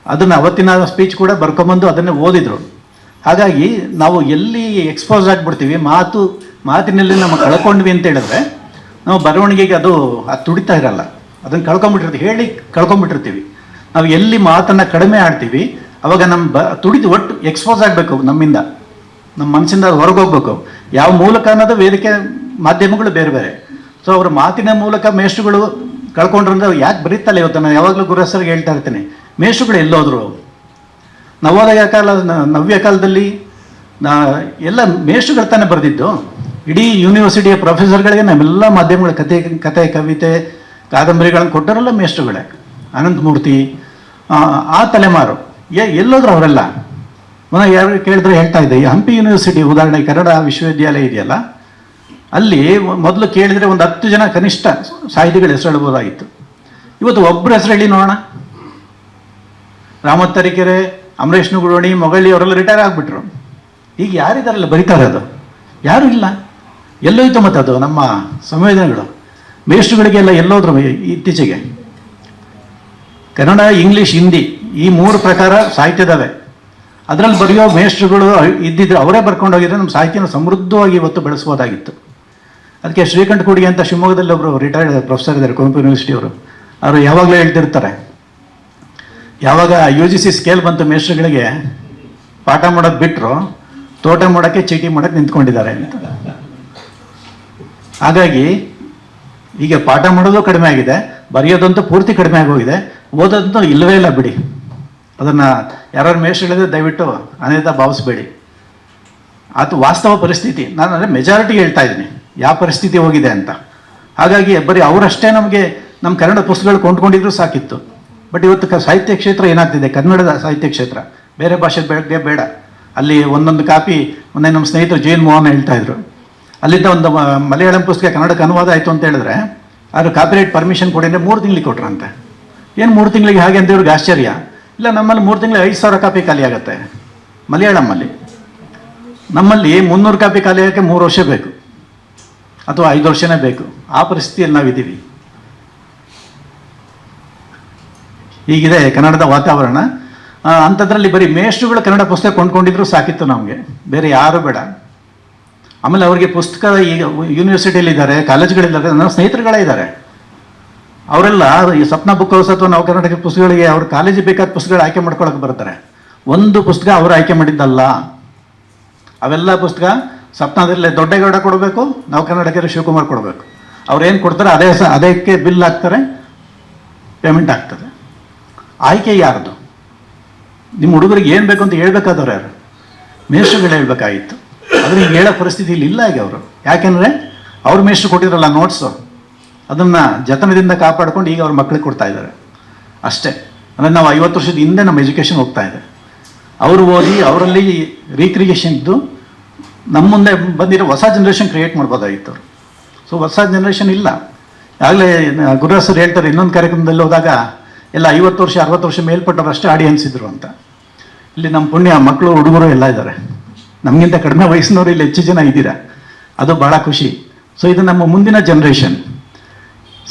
ಅದನ್ನು ಅವತ್ತಿನ ಸ್ಪೀಚ್ ಕೂಡ ಬರ್ಕೊಂಬಂದು ಅದನ್ನೇ ಓದಿದ್ರು. ಹಾಗಾಗಿ ನಾವು ಎಲ್ಲಿ ಎಕ್ಸ್ಪೋಸ್ ಆಗಿಬಿಡ್ತೀವಿ, ಮಾತು, ಮಾತಿನಲ್ಲಿ ನಮ್ಮ ಕಳ್ಕೊಂಡ್ವಿ ಅಂತ ಹೇಳಿದ್ರೆ ನಾವು ಬರವಣಿಗೆಗೆ ಅದು ಅದು ತುಡಿತಾ ಇರಲ್ಲ. ಅದನ್ನು ಕಳ್ಕೊಂಬಿಟ್ಟಿರ್ತೀವಿ, ಹೇಳಿ ಕಳ್ಕೊಂಡ್ಬಿಟ್ಟಿರ್ತೀವಿ ನಾವು ಎಲ್ಲಿ ಮಾತನ್ನು ಕಡಿಮೆ ಆಡ್ತೀವಿ, ಅವಾಗ ನಮ್ಮ ಬ, ತುಡಿದು ಒಟ್ಟು ಎಕ್ಸ್ಪೋಸ್ ಆಗಬೇಕು ನಮ್ಮಿಂದ. ನಮ್ಮ ಮನಸ್ಸಿಂದ ಹೊರಗೆ ಹೊರಗೋಗ್ಬೇಕು. ಯಾವ ಮೂಲಕ ಅನ್ನೋದು ವೇದಿಕೆ ಮಾಧ್ಯಮಗಳು ಬೇರೆ ಬೇರೆ. ಸೊ ಅವ್ರ ಮಾತಿನ ಮೂಲಕ ಮೇಷ್ಟ್ರುಗಳು ಕಳ್ಕೊಂಡ್ರಂದ್ರೆ ಯಾಕೆ ಬರೀತಲ್ಲ ಇವತ್ತು? ನಾನು ಯಾವಾಗಲೂ ಗುರುಸರಿಗೆ ಹೇಳ್ತಾ ಇರ್ತೀನಿ. ಮೇಷ್ಟ್ರುಗಳು ಎಲ್ಲೋದ್ರು. ನವೋದಯ ಕಾಲ ನವ್ಯ ಕಾಲದಲ್ಲಿ ಎಲ್ಲ ಮೇಷ್ಟ್ರುಗಳು ತಾನೇ ಬರೆದಿದ್ದು. ಇಡೀ ಯೂನಿವರ್ಸಿಟಿಯ ಪ್ರೊಫೆಸರ್ಗಳಿಗೆ ನಾವೆಲ್ಲ ಮಾಧ್ಯಮಗಳ ಕತೆ ಕತೆ ಕವಿತೆ ಕಾದಂಬರಿಗಳನ್ನು ಕೊಟ್ಟರೆಲ್ಲ ಮೇಷ್ಟ್ರುಗಳೇ. ಅನಂತಮೂರ್ತಿ ಆ, ತಲೆಮಾರು. ಎಲ್ಲೋದ್ರು ಅವರೆಲ್ಲ. ಯಾರು ಕೇಳಿದ್ರೆ ಹೇಳ್ತಾ ಇದ್ದೆ ಹಂಪಿ ಯೂನಿವರ್ಸಿಟಿ ಉದಾಹರಣೆ ಕನ್ನಡ ವಿಶ್ವವಿದ್ಯಾಲಯ ಇದೆಯಲ್ಲ, ಅಲ್ಲಿ ಮೊದಲು ಕೇಳಿದರೆ ಒಂದು ಹತ್ತು ಜನ ಕನಿಷ್ಠ ಸಾಹಿತಿಗಳ ಹೆಸರು ಹೇಳ್ಬೋದಾಗಿತ್ತು. ಇವತ್ತು ಒಬ್ಬರ ಹೆಸರು ಹೇಳಿ ನೋಡೋಣ. ರಾಮತ್ ತರೀಕೆರೆ, ಅಮರೇಶ್ ನುಗುಡೋಣಿ ಮೊಗಳಿ ಅವರೆಲ್ಲ ರಿಟೈರ್ ಆಗಿಬಿಟ್ರು. ಈಗ ಯಾರಿದಾರಲ್ಲ ಬರೀತಾರೆ ಅದು? ಯಾರು ಇಲ್ಲ? ಎಲ್ಲೋಯ್ತು ಮತ್ತೆ ಅದು ನಮ್ಮ ಸಂವೇದನೆಗಳು. ಮೇಷ್ಟ್ರುಗಳಿಗೆಲ್ಲ ಎಲ್ಲೋದ್ರು ಇತ್ತೀಚೆಗೆ. ಕನ್ನಡ, ಇಂಗ್ಲೀಷ್, ಹಿಂದಿ ಈ ಮೂರು ಪ್ರಕಾರ ಸಾಹಿತ್ಯದವೆ. ಅದರಲ್ಲಿ ಬರೆಯೋ ಮೇಷ್ಟ್ರುಗಳು ಇದ್ದಿದ್ರೆ ಅವರೇ ಬರ್ಕೊಂಡು ಹೋಗಿದ್ರೆ ನಮ್ಮ ಸಾಹಿತ್ಯನ ಸಮೃದ್ಧವಾಗಿ ಇವತ್ತು ಬೆಳೆಸ್ಬೋದಾಗಿತ್ತು ಅದಕ್ಕೆ ಶ್ರೀಕಂಠ ಕೂಡಿಗೆ ಅಂತ ಶಿವಮೊಗ್ಗದಲ್ಲಿ ಒಬ್ಬರು ರಿಟೈರ್ಡ್ ಪ್ರೊಫೆಸರ್ ಇದ್ದಾರೆ, ಕುವೆಂಪು ಯೂನಿವರ್ಸಿಟಿ ಅವರು. ಅವರು ಯಾವಾಗಲೂ ಹೇಳ್ತಿರ್ತಾರೆ, ಯಾವಾಗ ಯು ಜಿ ಸಿ ಸ್ಕೇಲ್ ಬಂತು ಮೇಷ್ಟ್ರುಗಳಿಗೆ, ಪಾಠ ಮಾಡೋದು ಬಿಟ್ಟರು ತೋಟ ಮಾಡೋಕ್ಕೆ ಚೀಟಿ ಮಾಡೋಕ್ಕೆ ನಿಂತ್ಕೊಂಡಿದ್ದಾರೆ ಅಂತ. ಹಾಗಾಗಿ ಈಗ ಪಾಠ ಮಾಡೋದು ಕಡಿಮೆ ಆಗಿದೆ, ಬರೆಯೋದಂತೂ ಪೂರ್ತಿ ಕಡಿಮೆ ಆಗೋಗಿದೆ, ಓದೋದಂತೂ ಇಲ್ಲವೇ ಇಲ್ಲ ಬಿಡಿ. ಅದನ್ನು ಯಾರು ಮೇಷ್ಟ್ರುಗಳಿದ್ರೆ ದಯವಿಟ್ಟು ಅನೇತ ಭಾವಿಸ್ಬೇಡಿ. ಅದು ವಾಸ್ತವ ಪರಿಸ್ಥಿತಿ. ನಾನು ಅಂದರೆ ಮೆಜಾರಿಟಿ ಹೇಳ್ತಾ ಇದ್ದೀನಿ. ಯಾವ ಪರಿಸ್ಥಿತಿ ಹೋಗಿದೆ ಅಂತ. ಹಾಗಾಗಿ ಬರೀ ಅವರಷ್ಟೇ ನಮಗೆ ನಮ್ಮ ಕನ್ನಡ ಪುಸ್ತಕಗಳು ಕೊಂಡ್ಕೊಂಡಿದ್ರು ಸಾಕಿತ್ತು. ಬಟ್ ಇವತ್ತು ಸಾಹಿತ್ಯ ಕ್ಷೇತ್ರ ಏನಾಗ್ತಿದೆ? ಕನ್ನಡದ ಸಾಹಿತ್ಯ ಕ್ಷೇತ್ರ. ಬೇರೆ ಭಾಷೆ ಬೇಡ ಬೇಡ. ಅಲ್ಲಿ ಒಂದೊಂದು ಕಾಪಿ ಮೊನ್ನೆ ನಮ್ಮ ಸ್ನೇಹಿತರು ಜೈನ್ ಮೋಹನ್ ಹೇಳ್ತಾ ಇದ್ರು. ಅಲ್ಲಿಂದ ಒಂದು ಮಲಯಾಳಂ ಪುಸ್ತಕ ಕನ್ನಡಕ್ಕೆ ಅನುವಾದ ಆಯಿತು ಅಂತ ಹೇಳಿದ್ರೆ ಅದು ಕಾಪಿರೈಟ್ ಪರ್ಮಿಷನ್ ಕೊಡಿ ಅಂದರೆ ಮೂರು ತಿಂಗಳಿಗೆ ಕೊಟ್ರಂತೆ. ಏನು ಮೂರು ತಿಂಗಳಿಗೆ ಹಾಗೆ ಅಂತ ಇವ್ರಿಗೆ ಆಶ್ಚರ್ಯ. ಇಲ್ಲ, ನಮ್ಮಲ್ಲಿ ಮೂರು ತಿಂಗಳು ಐದು ಸಾವಿರ ಕಾಪಿ ಖಾಲಿ ಆಗುತ್ತೆ. ಮಲಯಾಳಮಲ್ಲಿ ನಮ್ಮಲ್ಲಿ ಮುನ್ನೂರು ಕಾಪಿ ಖಾಲಿ ಆಗೋಕ್ಕೆ ಮೂರು ವರ್ಷ ಬೇಕು. ಅಥವಾ ಐದು ವರ್ಷನೇ ಬೇಕು. ಆ ಪರಿಸ್ಥಿತಿಯಲ್ಲಿ ನಾವಿದ್ದೀವಿ. ಹೀಗಿದೆ ಕನ್ನಡದ ವಾತಾವರಣ. ಅಂಥದ್ರಲ್ಲಿ ಬರೀ ಮೇಷ್ಟ್ರುಗಳು ಕನ್ನಡ ಪುಸ್ತಕ ಕೊಂಡ್ಕೊಂಡಿದ್ರು ಸಾಕಿತ್ತು ನಮಗೆ. ಬೇರೆ ಯಾರು ಬೇಡ. ಆಮೇಲೆ ಅವರಿಗೆ ಪುಸ್ತಕ ಈಗ ಯೂನಿವರ್ಸಿಟಿಯಲ್ಲಿ ಇದ್ದಾರೆ ಕಾಲೇಜ್ಗಳಿದ್ದಾರೆ, ನನ್ನ ಸ್ನೇಹಿತರುಗಳೇ ಇದ್ದಾರೆ. ಅವರೆಲ್ಲ ಈ ಸ್ವಪ್ನ ಬುಕ್ ಹೌಸ್ ಅಥವಾ ನಾವು ಕರ್ನಾಟಕ ಪುಸ್ತಕಗಳಿಗೆ ಅವ್ರ ಕಾಲೇಜಿಗೆ ಬೇಕಾದ ಪುಸ್ತಕಗಳು ಆಯ್ಕೆ ಮಾಡ್ಕೊಳಕ್ಕೆ ಬರ್ತಾರೆ. ಒಂದು ಪುಸ್ತಕ ಅವರು ಆಯ್ಕೆ ಮಾಡಿದ್ದಲ್ಲ, ಅವೆಲ್ಲ ಪುಸ್ತಕ ಸಪ್ನದಲ್ಲಿ ದೊಡ್ಡಗೌಡ ಕೊಡಬೇಕು, ನಾವು ಶಿವಕುಮಾರ್ ಕೊಡಬೇಕು. ಅವ್ರು ಏನು ಕೊಡ್ತಾರೆ, ಅದೇ ಸ, ಅದಕ್ಕೆ ಬಿಲ್ ಹಾಕ್ತಾರೆ ಪೇಮೆಂಟ್ ಆಗ್ತದೆ. ಆಯ್ಕೆ ಯಾರ್ದು? ನಿಮ್ಮ ಹುಡುಗರಿಗೆ ಏನು ಬೇಕು ಅಂತ ಹೇಳ್ಬೇಕಾದವ್ರು ಯಾರು? ಮೇಷ್ಟ್ರುಗಳು ಹೇಳ್ಬೇಕಾಗಿತ್ತು. ಆದರೆ ಈಗ ಹೇಳೋ ಪರಿಸ್ಥಿತಿಯಲ್ಲಿ ಇಲ್ಲ ಈಗ ಅವರು. ಯಾಕೆಂದರೆ ಅವ್ರು ಮೇಷ್ಟ್ರು ಕೊಟ್ಟಿರಲ್ಲ ನೋಟ್ಸು ಅದನ್ನು ಜತನದಿಂದ ಕಾಪಾಡ್ಕೊಂಡು ಈಗ ಅವ್ರ ಮಕ್ಕಳಿಗೆ ಕೊಡ್ತಾ ಇದ್ದಾರೆ. ಅಷ್ಟೇ. ಅಂದರೆ ನಾವು ಐವತ್ತು ವರ್ಷದ ಹಿಂದೆ ನಮ್ಮ ಎಜುಕೇಷನ್ ಹೋಗ್ತಾ ಇದೆ. ಅವರು ಓದಿ ಅವರಲ್ಲಿ ರೀಕ್ರಿಯೇಷನ್ ಇದ್ದು ನಮ್ಮ ಮುಂದೆ ಬಂದಿರೋ ಹೊಸ ಜನ್ರೇಷನ್ ಕ್ರಿಯೇಟ್ ಮಾಡ್ಬೋದಾಗಿತ್ತು ಅವರು. ಸೊ ಹೊಸ ಜನ್ರೇಷನ್ ಇಲ್ಲ. ಆಗಲೇ ಗುರುಸರು ಸರ್ ಹೇಳ್ತಾರೆ, ಇನ್ನೊಂದು ಕಾರ್ಯಕ್ರಮದಲ್ಲಿ ಹೋದಾಗ ಎಲ್ಲ ಐವತ್ತು ವರ್ಷ, ಅರವತ್ತು ವರ್ಷ ಮೇಲ್ಪಟ್ಟವ್ರು ಅಷ್ಟೇ ಆಡಿಯನ್ಸ್ ಇದ್ರು ಅಂತ. ಇಲ್ಲಿ ನಮ್ಮ ಪುಣ್ಯ ಮಕ್ಕಳು, ಹುಡುಗರು ಎಲ್ಲ ಇದ್ದಾರೆ. ನಮಗಿಂತ ಕಡಿಮೆ ವಯಸ್ಸಿನವರು ಇಲ್ಲಿ ಹೆಚ್ಚು ಜನ ಇದ್ದೀರಾ? ಅದು ಭಾಳ ಖುಷಿ. ಸೊ ಇದು ನಮ್ಮ ಮುಂದಿನ ಜನ್ರೇಷನ್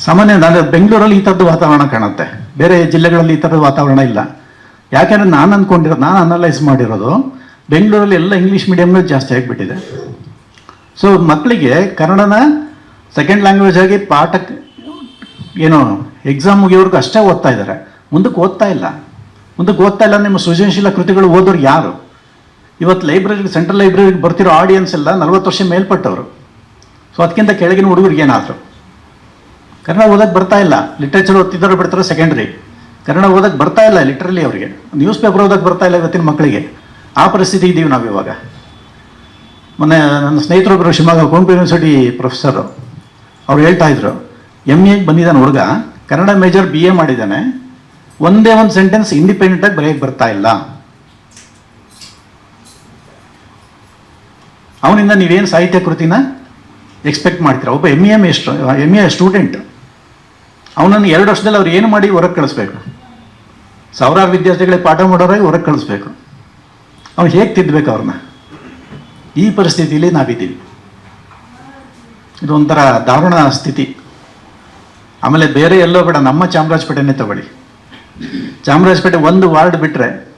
ಸಾಮಾನ್ಯ ನಾನು ಬೆಂಗಳೂರಲ್ಲಿ ಈ ಥರದ್ದು ವಾತಾವರಣ ಕಾಣುತ್ತೆ. ಬೇರೆ ಜಿಲ್ಲೆಗಳಲ್ಲಿ ಈ ಥರದ ವಾತಾವರಣ ಇಲ್ಲ. ಯಾಕೆಂದ್ರೆ ನಾನು ಅಂದ್ಕೊಂಡಿರೋದು ನಾನು ಅನಲೈಸ್ ಮಾಡಿರೋದು ಬೆಂಗಳೂರಲ್ಲಿ ಎಲ್ಲ ಇಂಗ್ಲೀಷ್ ಮೀಡಿಯಮ್ನ ಜಾಸ್ತಿ ಆಗಿಬಿಟ್ಟಿದೆ. ಸೊ ಮಕ್ಕಳಿಗೆ ಕನ್ನಡನ ಸೆಕೆಂಡ್ ಲ್ಯಾಂಗ್ವೇಜ್ ಆಗಿ ಪಾಠಕ್ಕೆ ಏನು ಎಕ್ಸಾಮ್ ಮುಗಿಯೋರ್ಗೂ ಅಷ್ಟೇ ಓದ್ತಾ ಇದ್ದಾರೆ. ಮುಂದಕ್ಕೆ ಓದ್ತಾ ಇಲ್ಲ. ಮುಂದಕ್ಕೆ ಓದ್ತಾ ಇಲ್ಲ ನಿಮ್ಮ ಸೃಜನಶೀಲ ಕೃತಿಗಳು ಓದೋರು ಯಾರು? ಇವತ್ತು ಲೈಬ್ರರಿಗೆ ಸೆಂಟ್ರಲ್ ಲೈಬ್ರರಿಗೆ ಬರ್ತಿರೋ ಆಡಿಯನ್ಸ್ ಎಲ್ಲ ನಲ್ವತ್ತು ವರ್ಷ ಮೇಲ್ಪಟ್ಟವರು. ಸೊ ಅದಕ್ಕಿಂತ ಕೆಳಗಿನ ಹುಡುಗರಿಗೆ ಏನಾದ್ರು? ಕನ್ನಡ ಓದಕ್ಕೆ ಬರ್ತಾ ಇಲ್ಲ. ಲಿಟ್ರೇಚರ್ ಓದ್ತಿದ್ದವರು ಬಿಡ್ತಾರೆ ಸೆಕೆಂಡ್ರಿ ಕನ್ನಡ ಓದಕ್ಕೆ ಬರ್ತಾ ಇಲ್ಲ ಲಿಟ್ರಲಿ ಅವರಿಗೆ. ನ್ಯೂಸ್ ಪೇಪರ್ ಓದಕ್ಕೆ ಬರ್ತಾ ಇಲ್ಲ ಇವತ್ತಿನ ಮಕ್ಕಳಿಗೆ. ಆ ಪರಿಸ್ಥಿತಿ ಇದ್ದೀವಿ ನಾವು ಇವಾಗ. ಮೊನ್ನೆ ನನ್ನ ಸ್ನೇಹಿತರೊಬ್ಬರು ಶಿವಮೊಗ್ಗ ಕುವೆಂಪು ಯೂನಿವರ್ಸಿಟಿ ಪ್ರೊಫೆಸರು ಅವ್ರು ಹೇಳ್ತಾ ಇದ್ರು ಎಂ ಎಗೆ ಬಂದಿದ್ದಾನೆ ಹುಡುಗ, ಕನ್ನಡ ಮೇಜರ್ ಬಿ ಎ ಮಾಡಿದ್ದಾನೆ, ಒಂದೇ ಒಂದು ಸೆಂಟೆನ್ಸ್ ಇಂಡಿಪೆಂಡೆಂಟಾಗಿ ಬರೆಯಕ್ಕೆ ಬರ್ತಾ ಇಲ್ಲ. ಅವನಿಂದ ನೀವೇನು ಸಾಹಿತ್ಯ ಕೃತಿನ ಎಕ್ಸ್ಪೆಕ್ಟ್ ಮಾಡ್ತೀರಾ? ಒಬ್ಬ M A M A student ಅವನನ್ನು ಎರಡು ವರ್ಷದಲ್ಲಿ ಅವ್ರು ಏನು ಮಾಡಿ ಹೊರಗೆ ಕಳಿಸ್ಬೇಕು? ಸಾವಿರಾರು ವಿದ್ಯಾರ್ಥಿಗಳಿಗೆ ಪಾಠ ಮಾಡೋರಾಗಿ ಹೊರಗೆ ಕಳಿಸ್ಬೇಕು. ಅವ್ನು ಹೇಗೆ ತಿದ್ದಬೇಕು ಅವ್ರನ್ನ? ಈ ಪರಿಸ್ಥಿತಿಯಲ್ಲಿ ನಾವಿದ್ದೀವಿ. ಇದೊಂಥರ ದಾರುಣ ಸ್ಥಿತಿ. ಆಮೇಲೆ ಬೇರೆ ಎಲ್ಲೋ ಬೇಡ ನಮ್ಮ ಚಾಮರಾಜಪೇಟೆನೇ ತಗೊಳ್ಳಿ. ಚಾಮರಾಜಪೇಟೆ ಒಂದು ವಾರ್ಡ್ ಬಿಟ್ಟರೆ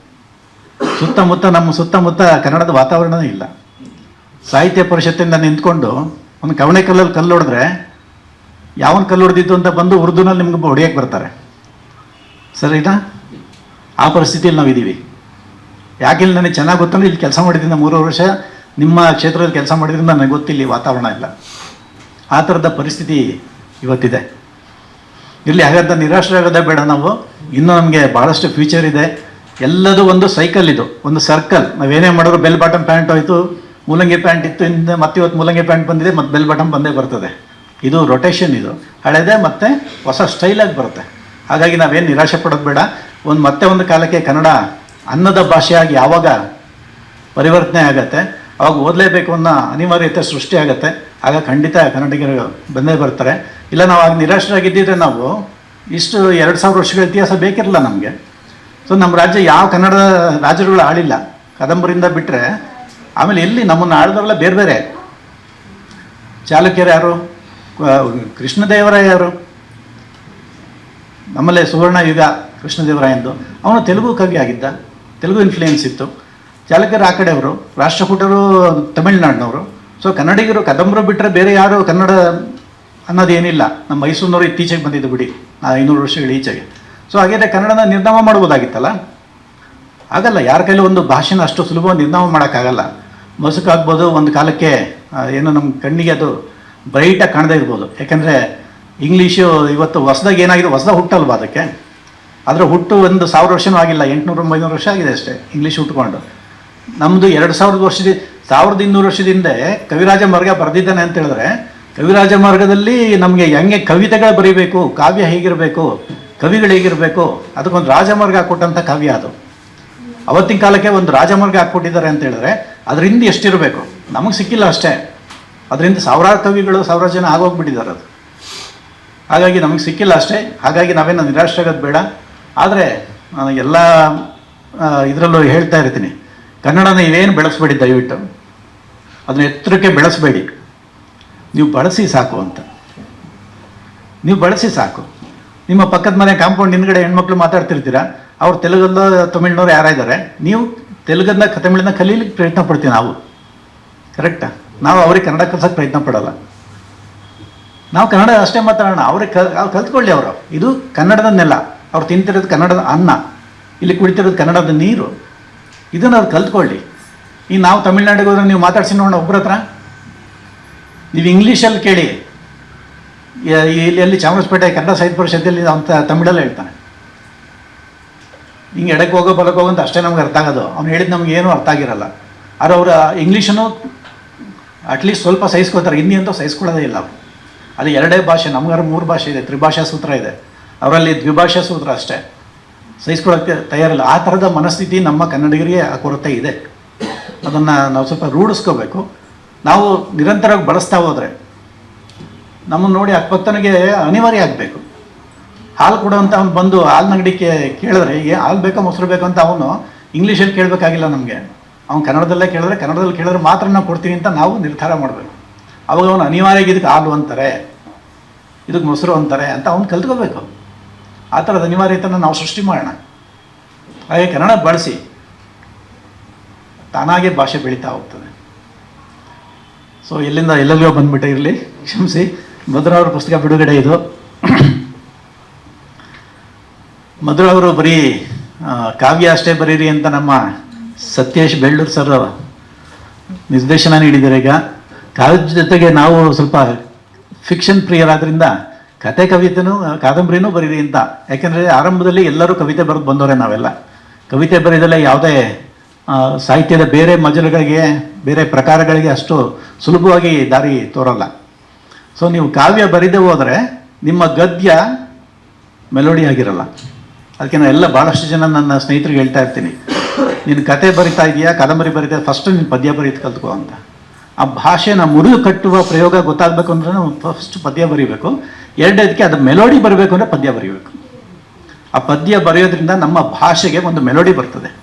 ಸುತ್ತಮುತ್ತ ನಮ್ಮ ಸುತ್ತಮುತ್ತ ಕನ್ನಡದ ವಾತಾವರಣವೇ ಇಲ್ಲ. ಸಾಹಿತ್ಯ ಪರಿಷತ್ತಿಂದ ನಿಂತ್ಕೊಂಡು ಒಂದು ಕವಣೆ ಕಲ್ಲಲ್ಲಿ ಕಲ್ಲು ಹೊಡೆದ್ರೆ ಯಾವನ್ ಕಲ್ಲು ಹೊಡೆದಿತ್ತು ಅಂತ ಬಂದು ಉರ್ದುನಲ್ಲಿ ನಿಮ್ಗೆ ಹೊಡೆಯಕ್ಕೆ ಬರ್ತಾರೆ. ಸರಿನಾ ಆ ಪರಿಸ್ಥಿತಿಯಲ್ಲಿ ನಾವಿದ್ದೀವಿ. ಯಾಕೆ ಇಲ್ಲಿ ನನಗೆ ಚೆನ್ನಾಗಿ ಗೊತ್ತಲ್ಲ, ಇಲ್ಲಿ ಕೆಲಸ ಮಾಡಿದ್ರಿಂದ ಮೂರು ವರ್ಷ, ನಿಮ್ಮ ಕ್ಷೇತ್ರದಲ್ಲಿ ಕೆಲಸ ಮಾಡಿದ್ರಿಂದ ನನಗೆ ಗೊತ್ತಿಲ್ಲ ವಾತಾವರಣ ಇಲ್ಲ ಆ ಥರದ ಪರಿಸ್ಥಿತಿ ಇವತ್ತಿದೆ. ಇಲ್ಲಿ ಹಾಗಾದ ನಿರಾಶರಾಗೋದೇ ಬೇಡ ನಾವು. ಇನ್ನೂ ನಮಗೆ ಭಾಳಷ್ಟು ಫ್ಯೂಚರ್ ಇದೆ. ಎಲ್ಲದೂ ಒಂದು ಸೈಕಲ್ ಇದು, ಒಂದು ಸರ್ಕಲ್ ನಾವೇನೇ ಮಾಡಿದ್ರು ಬೆಲ್ ಬಾಟಮ್ ಪ್ಯಾಂಟ್ ಹೋಯಿತು, ಮೂಲಂಗಿ ಪ್ಯಾಂಟ್ ಇತ್ತು ಹಿಂದೆ ಮತ್ತೆ ಇವತ್ತು ಮೂಲಂಗಿ ಪ್ಯಾಂಟ್ ಬಂದಿದೆ, ಮತ್ತು ಬೆಲ್ ಬಾಟಮ್ ಬಂದೇ ಬರ್ತದೆ. ಇದು ರೊಟೇಷನ್ ಇದು. ಹಳೆದೇ ಮತ್ತೆ ಹೊಸ ಸ್ಟೈಲಾಗಿ ಬರುತ್ತೆ. ಹಾಗಾಗಿ ನಾವೇನು ನಿರಾಶೆ ಪಡೋದು ಬೇಡ. ಒಂದು ಮತ್ತೆ ಒಂದು ಕಾಲಕ್ಕೆ ಕನ್ನಡ ಅನ್ನದ ಭಾಷೆಯಾಗಿ ಯಾವಾಗ ಪರಿವರ್ತನೆ ಆಗತ್ತೆ, ಅವಾಗ ಓದಲೇಬೇಕು ಅನ್ನೋ ಅನಿವಾರ್ಯತೆ ಸೃಷ್ಟಿ ಆಗುತ್ತೆ. ಆಗ ಖಂಡಿತ ಕನ್ನಡಿಗರು ಬಂದೇ ಬರ್ತಾರೆ. ಇಲ್ಲ, ನಾವು ಆಗ ನಿರಾಶರಾಗಿದ್ದಿದ್ರೆ ನಾವು ಇಷ್ಟು ಎರಡು ಸಾವಿರ ವರ್ಷಗಳ ಇತಿಹಾಸ ಬೇಕಿರಲ್ಲ ನಮಗೆ. ಸೊ ನಮ್ಮ ರಾಜ್ಯ ಯಾವ ಕನ್ನಡ ರಾಜರುಗಳು ಆಳಿಲ್ಲ. ಕದಂಬರಿಂದ ಬಿಟ್ಟರೆ ಆಮೇಲೆ ಎಲ್ಲಿ ನಮ್ಮನ್ನು ಆಳಿದವರೆಲ್ಲ ಬೇರೆ ಬೇರೆ ಚಾಲುಕ್ಯರು ಯಾರು? ಕ- ಕೃಷ್ಣದೇವರಾಯ ಯಾರು ನಮ್ಮಲ್ಲೇ ಸುವರ್ಣ ಯುಗ ಕೃಷ್ಣದೇವರಾಯಂದು ಅವನು ತೆಲುಗು ಕವಿ ಆಗಿದ್ದ ತೆಲುಗು ಇನ್ಫ್ಲೂಯೆನ್ಸ್ ಇತ್ತು. ಚಾಲುಕ್ಯರು ಆ ಕಡೆಯವರು, ರಾಷ್ಟ್ರಕೂಟರು, ತಮಿಳ್ನಾಡಿನವರು. ಸೊ ಕನ್ನಡಿಗರು ಕದಂಬರು ಬಿಟ್ಟರೆ ಬೇರೆ ಯಾರು ಕನ್ನಡ ಅನ್ನೋದೇನಿಲ್ಲ. ನಮ್ಮ ಮೈಸೂರಿನವರು ಇತ್ತೀಚೆಗೆ ಬಂದಿದ್ದು ಬಿಡಿ. ಐನೂರು ವರ್ಷಗಳ ಈಚೆಗೆ. ಸೊ ಹಾಗಿದ್ರೆ ಕನ್ನಡನ ನಿರ್ನಾಮ ಮಾಡ್ಬೋದಾಗಿತ್ತಲ್ಲ ಆಗಲ್ಲ. ಯಾರ ಕೈಲಿ ಒಂದು ಭಾಷೆನ ಅಷ್ಟು ಸುಲಭವಾಗಿ ನಿರ್ನಾಮ ಮಾಡೋಕ್ಕಾಗಲ್ಲ. ಮಸುಕಾಗ್ಬೋದು ಒಂದು ಕಾಲಕ್ಕೆ. ಏನು ನಮ್ಮ ಕಣ್ಣಿಗೆ ಅದು ಬ್ರೈಟಾಗಿ ಕಾಣದೇ ಇರ್ಬೋದು. ಯಾಕೆಂದರೆ ಇಂಗ್ಲೀಷು ಇವತ್ತು ಹೊಸ್ದಾಗಿ ಏನಾಗಿದೆ, ಹೊಸ್ದಾಗ ಹುಟ್ಟಲ್ವ ಅದಕ್ಕೆ? ಅದರ ಹುಟ್ಟು ಒಂದು ಸಾವಿರ ವರ್ಷನೂ ಆಗಿಲ್ಲ, ಎಂಟುನೂರು, ಒಂಬೈನೂರು ವರ್ಷ ಆಗಿದೆ ಅಷ್ಟೇ ಇಂಗ್ಲೀಷ್ ಹುಟ್ಕೊಂಡು. ನಮ್ಮದು ಎರಡು ಸಾವಿರದ ವರ್ಷದ, ಸಾವಿರದ ಇನ್ನೂರು ವರ್ಷದಿಂದ ಕವಿರಾಜ ಮಾರ್ಗ ಬರೆದಿದ್ದಾನೆ ಅಂತ ಹೇಳಿದ್ರೆ, ಕವಿರಾಜ ಮಾರ್ಗದಲ್ಲಿ ನಮಗೆ ಹೆಂಗೆ ಕವಿತೆಗಳು ಬರೀಬೇಕು, ಕಾವ್ಯ ಹೇಗಿರಬೇಕು, ಕವಿಗಳು ಹೇಗಿರಬೇಕು, ಅದಕ್ಕೊಂದು ರಾಜಮಾರ್ಗ ಹಾಕ್ಕೊಟ್ಟಂಥ ಕಾವ್ಯ ಅದು. ಅವತ್ತಿನ ಕಾಲಕ್ಕೆ ಒಂದು ರಾಜಮಾರ್ಗ ಹಾಕ್ಕೊಟ್ಟಿದ್ದಾರೆ ಅಂತ ಹೇಳಿದ್ರೆ, ಅದರಿಂದ ಎಷ್ಟಿರಬೇಕು? ನಮಗೆ ಸಿಕ್ಕಿಲ್ಲ ಅಷ್ಟೇ. ಅದರಿಂದ ಸಾವಿರಾರು ಕವಿಗಳು ಸಾವಿರಾರು ಜನ ಆಗೋಗ್ಬಿಟ್ಟಿದ್ದಾರೆ ಅದು. ಹಾಗಾಗಿ ನಮಗೆ ಸಿಕ್ಕಿಲ್ಲ ಅಷ್ಟೇ. ಹಾಗಾಗಿ ನಾವೇನು ನಿರಾಶೆ ಆಗೋದು ಬೇಡ. ಆದರೆ ಎಲ್ಲ ಇದರಲ್ಲೂ ಹೇಳ್ತಾ ಇರ್ತೀನಿ. ಕನ್ನಡನ ನೀವೇನು ಬೆಳೆಸ್ಬೇಡಿ ದಯವಿಟ್ಟು. ಅದನ್ನ ಎತ್ತರಕ್ಕೆ ಬೆಳೆಸಬೇಡಿ. ನೀವು ಬಳಸಿ ಸಾಕು ಅಂತ. ನೀವು ಬಳಸಿ ಸಾಕು. ನಿಮ್ಮ ಪಕ್ಕದ ಮನೆ ಕಾಂಪೌಂಡ್ ಹಿಂದ್ಗಡೆ ಹೆಣ್ಮಕ್ಳು ಮಾತಾಡ್ತಿರ್ತೀರಾ? ಅವ್ರು ತೆಲುಗಲ್ಲ ತಮಿಳ್ನವ್ರು ಯಾರಿದ್ದಾರೆ ನೀವು ತೆಲುಗನ್ನ, ತಮಿಳನ್ನ ಕಲೀಲಿಕ್ಕೆ ಪ್ರಯತ್ನ ಪಡ್ತೀವಿ ನಾವು. ಕರೆಕ್ಟಾ? ನಾವು ಅವ್ರಿಗೆ ಕನ್ನಡ ಕಲ್ಸೋಕ್ಕೆ ಪ್ರಯತ್ನ ಪಡೋಲ್ಲ. ನಾವು ಕನ್ನಡ ಅಷ್ಟೇ ಮಾತಾಡೋಣ ಅವ್ರಿಗೆ ಕಲ್ ಕಲ್ತ್ಕೊಳ್ಳಿ ಅವರು. ಇದು ಕನ್ನಡದ ನೆಲ. ಅವ್ರು ತಿಂತಿರೋದು ಕನ್ನಡದ ಅನ್ನ. ಇಲ್ಲಿ ಕುಡಿತಿರೋದು ಕನ್ನಡದ ನೀರು. ಇದನ್ನು ಅವ್ರು ಕಲ್ತ್ಕೊಳ್ಳಿ. ಈಗ ನಾವು ತಮಿಳ್ನಾಡಿಗೆ ಹೋದ್ರೆ ನೀವು ಮಾತಾಡ್ಸಿ ನೋಡೋಣ ಒಬ್ಬರ ಹತ್ರ. ನೀವು ಇಂಗ್ಲೀಷಲ್ಲಿ ಕೇಳಿ. ಇಲ್ಲಿ ಎಲ್ಲಿ ಚಾಮರಾಜಪೇಟೆ ಕನ್ನಡ ಸಾಹಿತ್ಯ ಪರಿಷತ್ತಲ್ಲಿ ಅಂತ ತಮಿಳಲ್ಲಿ ಹೇಳ್ತಾನೆ. ಹಿಂಗೆ ಎಡಕ್ಕೆ ಹೋಗೋ ಬಲಕ್ಕೆ ಹೋಗೋ ಅಂತ ಅಷ್ಟೇ ನಮ್ಗೆ ಅರ್ಥ ಆಗೋದು. ಅವ್ನು ಹೇಳಿದ್ದು ನಮ್ಗೆ ಏನೂ ಅರ್ಥ ಆಗಿರಲ್ಲ. ಆದರೆ ಅವರ ಇಂಗ್ಲೀಷನ್ನು ಅಟ್ಲೀಸ್ಟ್ ಸ್ವಲ್ಪ ಸಹಿಸ್ಕೋತಾರೆ ಹಿಂದಿ ಅಂತೂ ಸಹಿಸ್ಕೊಳ್ಳೋದೇ ಇಲ್ಲ ಅವರು. ಅಲ್ಲಿ ಎರಡೇ ಭಾಷೆ, ನಮಗಾರ ಮೂರು ಭಾಷೆ ಇದೆ, ತ್ರಿಭಾಷಾ ಸೂತ್ರ ಇದೆ. ಅವರಲ್ಲಿ ದ್ವಿಭಾಷಾ ಸೂತ್ರ ಅಷ್ಟೇ. ಸಹಿಸ್ಕೊಳ್ಳೋಕ್ಕೆ ತಯಾರಿಲ್ಲ. ಆ ಥರದ ಮನಸ್ಥಿತಿ ನಮ್ಮ ಕನ್ನಡಿಗರಿಗೆ ಆ ಕೊರತೆ ಇದೆ. ಅದನ್ನು ನಾವು ಸ್ವಲ್ಪ ರೂಢಿಸ್ಕೋಬೇಕು. ನಾವು ನಿರಂತರವಾಗಿ ಬಳಸ್ತಾ ಹೋದರೆ ನಮ್ಮನ್ನು ನೋಡಿ ಅಕ್ಕಪಕ್ಕನಿಗೆ ಅನಿವಾರ್ಯ ಆಗಬೇಕು. ಹಾಲು ಕೊಡುವಂಥ ಅವ್ನು ಬಂದು ಹಾಲಿನ ಅಂಗಡಿಗೆ ಕೇಳಿದ್ರೆ ಹಾಲು ಬೇಕೋ, ಮೊಸರು ಬೇಕೋ? ಅಂತ ಅವನು ಇಂಗ್ಲೀಷಲ್ಲಿ ಕೇಳಬೇಕಾಗಿಲ್ಲ ನಮಗೆ. ಅವ್ನು ಕನ್ನಡದಲ್ಲೇ ಕೇಳಿದ್ರೆ ಕನ್ನಡದಲ್ಲಿ ಕೇಳಿದ್ರೆ ಮಾತ್ರ ನಾವು ಕೊಡ್ತೀನಿ ಅಂತ ನಾವು ನಿರ್ಧಾರ ಮಾಡಬೇಕು. ಅವಾಗ ಅವನು ಅನಿವಾರ್ಯವಾಗಿ ಇದಕ್ಕೆ ಹಾಲು ಅಂತಾರೆ, ಇದಕ್ಕೆ ಮೊಸರು ಅಂತಾರೆ ಅಂತ ಅವ್ನು ಕಲ್ತ್ಕೋಬೇಕು ಆ ಥರದ ಅನಿವಾರ್ಯತನ ನಾವು ಸೃಷ್ಟಿ ಮಾಡೋಣ. ಹಾಗೆ ಕನ್ನಡ ಬಳಸಿ ತಾನಾಗೆ ಭಾಷೆ ಬೆಳೀತಾ ಹೋಗ್ತದೆ. ಸೊ ಎಲ್ಲಿಂದ ಎಲ್ಲೆಲ್ಲೋ ಬಂದ್ಬಿಟ್ಟೆ ಇರಲಿ, ಕ್ಷಮಿಸಿ. ಮಧುರ ಅವ್ರ ಪುಸ್ತಕ ಬಿಡುಗಡೆ ಇದು. ಮಧುರವರು ಬರೀ ಕಾವ್ಯ ಅಷ್ಟೇ ಬರೀರಿ ಅಂತ ನಮ್ಮ ಸತ್ಯೇಶ್ ಬೆಳ್ಳೂರು ಸರ್ ನಿರ್ದೇಶನ ನೀಡಿದ್ದಾರೆ ಈಗ. ಕಾವ್ಯದ ಜೊತೆಗೆ ನಾವು ಸ್ವಲ್ಪ ಫಿಕ್ಷನ್ ಪ್ರಿಯರಾದ್ರಿಂದ ಕತೆ, ಕವಿತೆನೂ, ಕಾದಂಬರಿನೂ ಬರೀರಿ ಅಂತ. ಯಾಕೆಂದರೆ ಆರಂಭದಲ್ಲಿ ಎಲ್ಲರೂ ಕವಿತೆ ಬರೆದು ಬಂದವರೆ ನಾವೆಲ್ಲ. ಕವಿತೆ ಬರೆದಲ್ಲೇ ಯಾವುದೇ ಸಾಹಿತ್ಯದ ಬೇರೆ ಮಜಲುಗಳಿಗೆ, ಬೇರೆ ಪ್ರಕಾರಗಳಿಗೆ ಅಷ್ಟು ಸುಲಭವಾಗಿ ದಾರಿ ತೋರಲ್ಲ. ಸೊ ನೀವು ಕಾವ್ಯ ಬರೀದೆ ಹೋದರೆ ನಿಮ್ಮ ಗದ್ಯ ಮೆಲೋಡಿ ಆಗಿರಲ್ಲ. ಅದಕ್ಕೆ ನಾನು ಎಲ್ಲ ಭಾಳಷ್ಟು ಜನ ನನ್ನ ಸ್ನೇಹಿತರಿಗೆ ಹೇಳ್ತಾ ಇರ್ತೀನಿ. ನೀನು ಕತೆ ಬರಿತಾ ಇದೆಯಾ ಕಾದಂಬರಿ ಬರಿತಾ ಫಸ್ಟ್ ನೀನು ಪದ್ಯ ಬರೀತು ಕಲ್ತ್ಕೋ ಅಂತ. ಆ ಭಾಷೆನ ಮುರಿದು ಕಟ್ಟುವ ಪ್ರಯೋಗ ಗೊತ್ತಾಗಬೇಕು ಅಂದ್ರೆ ನಾವು ಫಸ್ಟ್ ಪದ್ಯ ಬರೀಬೇಕು. ಎರಡನೇದಕ್ಕೆ ಅದು ಮೆಲೋಡಿ ಬರಬೇಕು ಅಂದರೆ ಪದ್ಯ ಬರೀಬೇಕು. ಆ ಪದ್ಯ ಬರೆಯೋದ್ರಿಂದ ನಮ್ಮ ಭಾಷೆಗೆ ಒಂದು ಮೆಲೋಡಿ ಬರ್ತದೆ.